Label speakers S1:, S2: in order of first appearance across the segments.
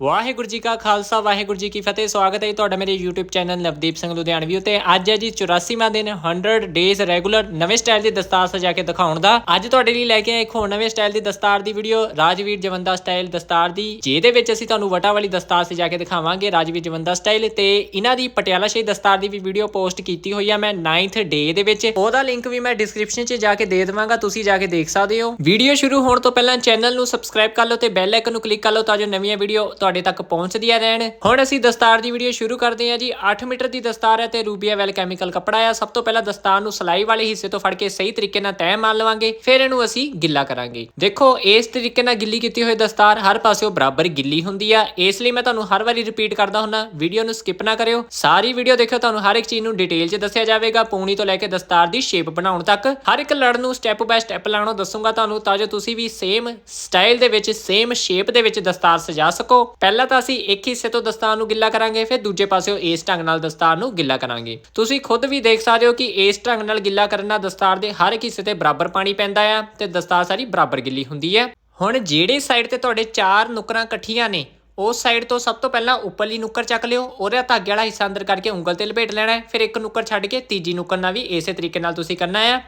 S1: ਵਾਹਿਗੁਰੂ ਜੀ ਕਾ ਖਾਲਸਾ, ਵਾਹਿਗੁਰੂ ਜੀ ਕੀ ਫਤਿਹ। ਸਵਾਗਤ ਹੈ ਤੁਹਾਡਾ ਮੇਰੇ YouTube ਚੈਨਲ ਨਵਦੀਪ ਸਿੰਘ ਲੁਧਿਆਣਵੀ ਉਤੇ ਅੱਜ ਹੈ ਜੀ 84ਵਾਂ ਦਿਨ 100 ਡੇਜ਼ ਰੈਗੂਲਰ ਨਵੇਂ ਸਟਾਈਲ ਦੀ ਦਸਤਾਰ ਸਜਾ ਕੇ ਦਿਖਾਉਣ ਦਾ। ਅੱਜ ਤੁਹਾਡੇ ਲਈ ਲੈ ਕੇ ਆਏ ਇੱਕ ਹੋਰ ਨਵੇਂ ਸਟਾਈਲ ਦੀ ਦਸਤਾਰ ਦੀ ਵੀਡੀਓ ਰਾਜਵੀਰ ਜਵੰਦਾ ਸਟਾਈਲ ਦਸਤਾਰ ਦੀ। ਜਿਹਦੇ ਵਿੱਚ ਅਸੀਂ ਤੁਹਾਨੂੰ ਵਟਾ ਵਾਲੀ ਦਸਤਾਰ ਸਜਾ ਕੇ ਦਿਖਾਵਾਂਗੇ, ਰਾਜਵੀਰ ਜਵੰਦਾ ਸਟਾਈਲ ਤੇ। ਇਹਨਾਂ ਦੀ ਪਟਿਆਲਾ ਸ਼ਾਹੀ ਦਸਤਾਰ ਦੀ ਵੀ ਵੀਡੀਓ ਪੋਸਟ ਕੀਤੀ ਹੋਈ ਹੈ ਮੈਂ 9th ਡੇ ਦੇ ਵਿੱਚ। ਉਹਦਾ ਲਿੰਕ ਵੀ ਮੈਂ ਡਿਸਕ੍ਰਿਪਸ਼ਨ 'ਚ ਜਾ ਕੇ ਦੇ ਦੇਵਾਂਗਾ, ਤੁਸੀਂ ਜਾ ਕੇ ਦੇਖ ਸਕਦੇ ਹੋ। ਵੀਡੀਓ ਸ਼ੁਰੂ ਹੋਣ ਤੋਂ ਪਹਿਲਾਂ ਚੈਨਲ ਨੂੰ ਸਬਸਕ੍ਰਾਈਬ ਕਰ ਲਓ ਤੇ ਬੈਲ ਆਈਕਨ ਨੂੰ ਕਲਿੱਕ ਕਰ ਲਓ ਤਾਂ ਜੋ ਨਵੀਆਂ ਵੀਡੀਓ ਤੁਹਾਡੇ ਤੱਕ ਪਹੁੰਚਦੀਆਂ ਰਹਿਣ। ਹੁਣ ਅਸੀਂ ਦਸਤਾਰ ਦੀ ਵੀਡੀਓ ਸ਼ੁਰੂ ਕਰਦੇ ਹਾਂ ਜੀ। 8 ਮੀਟਰ ਦੀ ਦਸਤਾਰ ਹੈ ਤੇ ਰੂਬੀਆ ਵੈਲ ਕੈਮੀਕਲ ਕੱਪੜਾ ਆ। ਸਭ ਤੋਂ ਪਹਿਲਾਂ ਦਸਤਾਰ ਨੂੰ ਸਲਾਈ ਵਾਲੇ ਹਿੱਸੇ ਤੋਂ ਫੜ ਕੇ ਸਹੀ ਤਰੀਕੇ ਨਾਲ ਤੈਅ ਮਾਰ ਲਵਾਂਗੇ। ਫਿਰ ਇਹਨੂੰ ਅਸੀਂ ਗਿੱਲਾ ਕਰਾਂਗੇ। ਦੇਖੋ, ਇਸ ਤਰੀਕੇ ਨਾਲ ਗਿੱਲੀ ਕੀਤੀ ਹੋਈ ਦਸਤਾਰ ਹਰ ਪਾਸਿਓਂ ਬਰਾਬਰ ਗਿੱਲੀ ਹੁੰਦੀ ਆ। ਇਸ ਲਈ ਮੈਂ ਤੁਹਾਨੂੰ ਹਰ ਵਾਰੀ ਰਿਪੀਟ ਕਰਦਾ ਹੁੰਨਾ ਵੀਡੀਓ ਨੂੰ ਸਕਿਪ ਨਾ ਕਰਿਓ। ਸਾਰੀ ਵੀਡੀਓ ਦੇਖਿਓ, ਤੁਹਾਨੂੰ ਹਰ ਇੱਕ ਚੀਜ਼ ਨੂੰ ਡਿਟੇਲ 'ਚ ਦੱਸਿਆ ਜਾਵੇਗਾ, ਪੂਣੀ ਤੋਂ ਲੈ ਕੇ ਦਸਤਾਰ ਦੀ ਸ਼ੇਪ ਬਣਾਉਣ ਤੱਕ। ਹਰ ਇੱਕ ਲੜ ਨੂੰ ਸਟੈਪ ਬਾਏ ਸਟੈਪ ਲਾਉਣੋਂ ਦੱਸੂਗਾ ਤੁਹਾਨੂੰ, ਤਾਂ ਜੋ ਤੁਸੀਂ ਵੀ ਸੇਮ ਸਟਾਈਲ ਦੇ ਵਿੱਚ ਸੇਮ ਸ਼ੇਪ ਦੇ ਵਿੱਚ ਦਸਤਾਰ ਸਜਾ ਸਕੋ। ਪਹਿਲਾਂ ਤਾਂ ਅਸੀਂ ਇੱਕ ਹਿੱਸੇ ਤੋਂ ਦਸਤਾਰ ਨੂੰ ਗਿੱਲਾ ਕਰਾਂਗੇ, ਫਿਰ ਦੂਜੇ ਪਾਸਿਓਂ ਇਸ ਢੰਗ ਨਾਲ ਦਸਤਾਰ ਨੂੰ ਗਿੱਲਾ ਕਰਾਂਗੇ। ਤੁਸੀਂ ਖੁਦ ਵੀ ਦੇਖ ਸਕਦੇ ਹੋ ਕਿ ਇਸ ਢੰਗ ਨਾਲ ਗਿੱਲਾ ਕਰਨ ਨਾਲ ਦਸਤਾਰ ਦੇ ਹਰ ਇੱਕ ਹਿੱਸੇ ਤੇ ਬਰਾਬਰ ਪਾਣੀ ਪੈਂਦਾ ਆ ਤੇ ਦਸਤਾਰ ਸਾਰੀ ਬਰਾਬਰ ਗਿੱਲੀ ਹੁੰਦੀ ਹੈ। ਹੁਣ ਜਿਹੜੇ ਸਾਈਡ ਤੇ ਤੁਹਾਡੇ ਚਾਰ ਨੁਕਰਾਂ ਇਕੱਠੀਆਂ ਨੇ, ਉਸ ਸਾਈਡ ਤੋਂ ਸਭ ਤੋਂ ਪਹਿਲਾਂ ਉੱਪਰਲੀ ਨੁੱਕਰ ਚੱਕ ਲਿਓ, ਉਹਦਾ ਧਾਗੇ ਵਾਲਾ ਹਿੱਸਾ ਅੰਦਰ ਕਰਕੇ ਉਂਗਲ ਤੇ ਲਪੇਟ ਲੈਣਾ ਹੈ, ਫਿਰ ਇੱਕ ਨੁੱਕਰ ਛੱਡ ਕੇ ਤੀਜੀ ਨੁੱਕਰ ਨਾਲ ਵੀ ਇਸੇ ਤਰੀਕੇ ਨਾਲ ਤੁਸੀਂ ਕਰਨਾ ਹੈ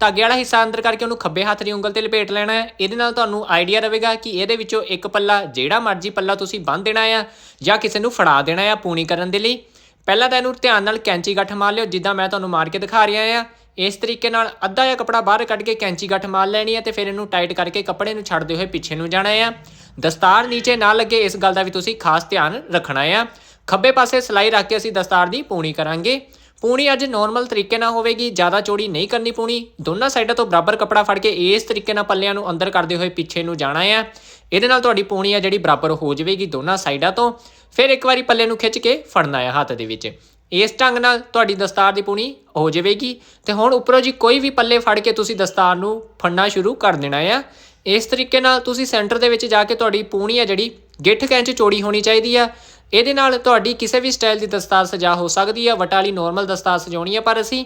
S1: ਧਾਗੇ ਵਾਲਾ ਹਿੱਸਾ ਅੰਦਰ ਕਰਕੇ ਉਹਨੂੰ ਖੱਬੇ ਹੱਥ ਦੀ ਉਂਗਲ ਤੇ ਲਪੇਟ ਲੈਣਾ ਹੈ। ਇਹਦੇ ਨਾਲ ਤੁਹਾਨੂੰ ਆਈਡੀਆ ਰਹੇਗਾ ਕਿ ਇਹਦੇ ਵਿੱਚੋਂ ਇੱਕ ਪੱਲਾ ਜਿਹੜਾ ਮਰਜ਼ੀ ਪੱਲਾ ਤੁਸੀਂ ਬੰਨ ਦੇਣਾ ਆ ਜਾਂ ਕਿਸੇ ਨੂੰ ਫੜਾ ਦੇਣਾ ਆ ਪੂਣੀ ਕਰਨ ਦੇ ਲਈ। ਪਹਿਲਾਂ ਤਾਂ ਇਹਨੂੰ ਧਿਆਨ ਨਾਲ ਕੈਂਚੀ ਗੱਠ ਮਾਰ ਲਿਓ, ਜਿੱਦਾਂ ਮੈਂ ਤੁਹਾਨੂੰ ਮਾਰ ਕੇ ਦਿਖਾ ਰਿਹਾ ਆ ਇਸ ਤਰੀਕੇ ਨਾਲ ਅੱਧਾ ਜਿਹਾ ਕਪੜਾ ਬਾਹਰ ਕੱਢ ਕੇ ਕੈਂਚੀ ਗੱਠ ਮਾਰ ਲੈਣੀ ਹੈ ਤੇ ਫਿਰ ਇਹਨੂੰ ਟਾਈਟ ਕਰਕੇ ਕੱਪੜੇ ਨੂੰ ਛੱਡਦੇ ਹੋਏ ਪਿੱਛੇ ਨੂੰ ਜਾਣਾ ਆ ਦਸਤਾਰ ਨੀਚੇ ਨਾ ਲੱਗੇ, ਇਸ ਗੱਲ ਦਾ ਵੀ ਤੁਸੀਂ ਖਾਸ ਧਿਆਨ ਰੱਖਣਾ ਆ ਖੱਬੇ ਪਾਸੇ ਸਲਾਈ ਰੱਖ ਕੇ ਅਸੀਂ ਦਸਤਾਰ ਦੀ ਪੂਣੀ ਕਰਾਂਗੇ। ਪੂਣੀ ਅੱਜ ਨਾਰਮਲ ਤਰੀਕੇ ਨਾਲ ਹੋਵੇਗੀ, ਜ਼ਿਆਦਾ ਚੌੜੀ ਨਹੀਂ ਕਰਨੀ ਪੂਣੀ। ਦੋਨਾਂ ਸਾਈਡਾਂ ਤੋਂ ਬਰਾਬਰ ਕੱਪੜਾ ਫੜ ਕੇ ਇਸ ਤਰੀਕੇ ਨਾਲ ਪੱਲਿਆਂ ਨੂੰ ਅੰਦਰ ਕਰਦੇ ਹੋਏ ਪਿੱਛੇ ਨੂੰ ਜਾਣਾ ਆ। ਇਹਦੇ ਨਾਲ ਤੁਹਾਡੀ ਪੂਣੀ ਆ ਜਿਹੜੀ ਬਰਾਬਰ ਹੋ ਜਾਵੇਗੀ ਦੋਨਾਂ ਸਾਈਡਾਂ ਤੋਂ। ਫਿਰ ਇੱਕ ਵਾਰੀ ਪੱਲੇ ਨੂੰ ਖਿੱਚ ਕੇ ਫੜਨਾ ਆ ਹੱਥ ਦੇ ਵਿੱਚ। ਇਸ ਢੰਗ ਨਾਲ ਤੁਹਾਡੀ ਦਸਤਾਰ ਦੀ ਪੂਣੀ ਹੋ ਜਾਵੇਗੀ। ਤੇ ਹੁਣ ਉੱਪਰੋਂ ਜੀ ਕੋਈ ਵੀ ਪੱਲੇ ਫੜ ਕੇ ਤੁਸੀਂ ਦਸਤਾਰ ਨੂੰ ਫੜਨਾ ਸ਼ੁਰੂ ਕਰ ਦੇਣਾ ਆ। ਇਸ ਤਰੀਕੇ ਨਾਲ ਤੁਸੀਂ ਸੈਂਟਰ ਦੇ ਵਿੱਚ ਜਾ ਕੇ ਤੁਹਾਡੀ ਪੂਣੀ ਆ ਜਿਹੜੀ ਗਿੱਠ ਕੈਂਚ ਚੋੜੀ ਹੋਣੀ ਚਾਹੀਦੀ ਆ। ਇਹਦੇ ਨਾਲ ਤੁਹਾਡੀ ਕਿਸੇ ਵੀ ਸਟਾਈਲ ਦੀ ਦਸਤਾਰ ਸਜਾ ਹੋ ਸਕਦੀ ਆ ਵਟਾਲੀ ਵਾਲੀ ਨਾਰਮਲ ਦਸਤਾਰ ਸਜਾਉਣੀ ਆ, ਪਰ ਅਸੀਂ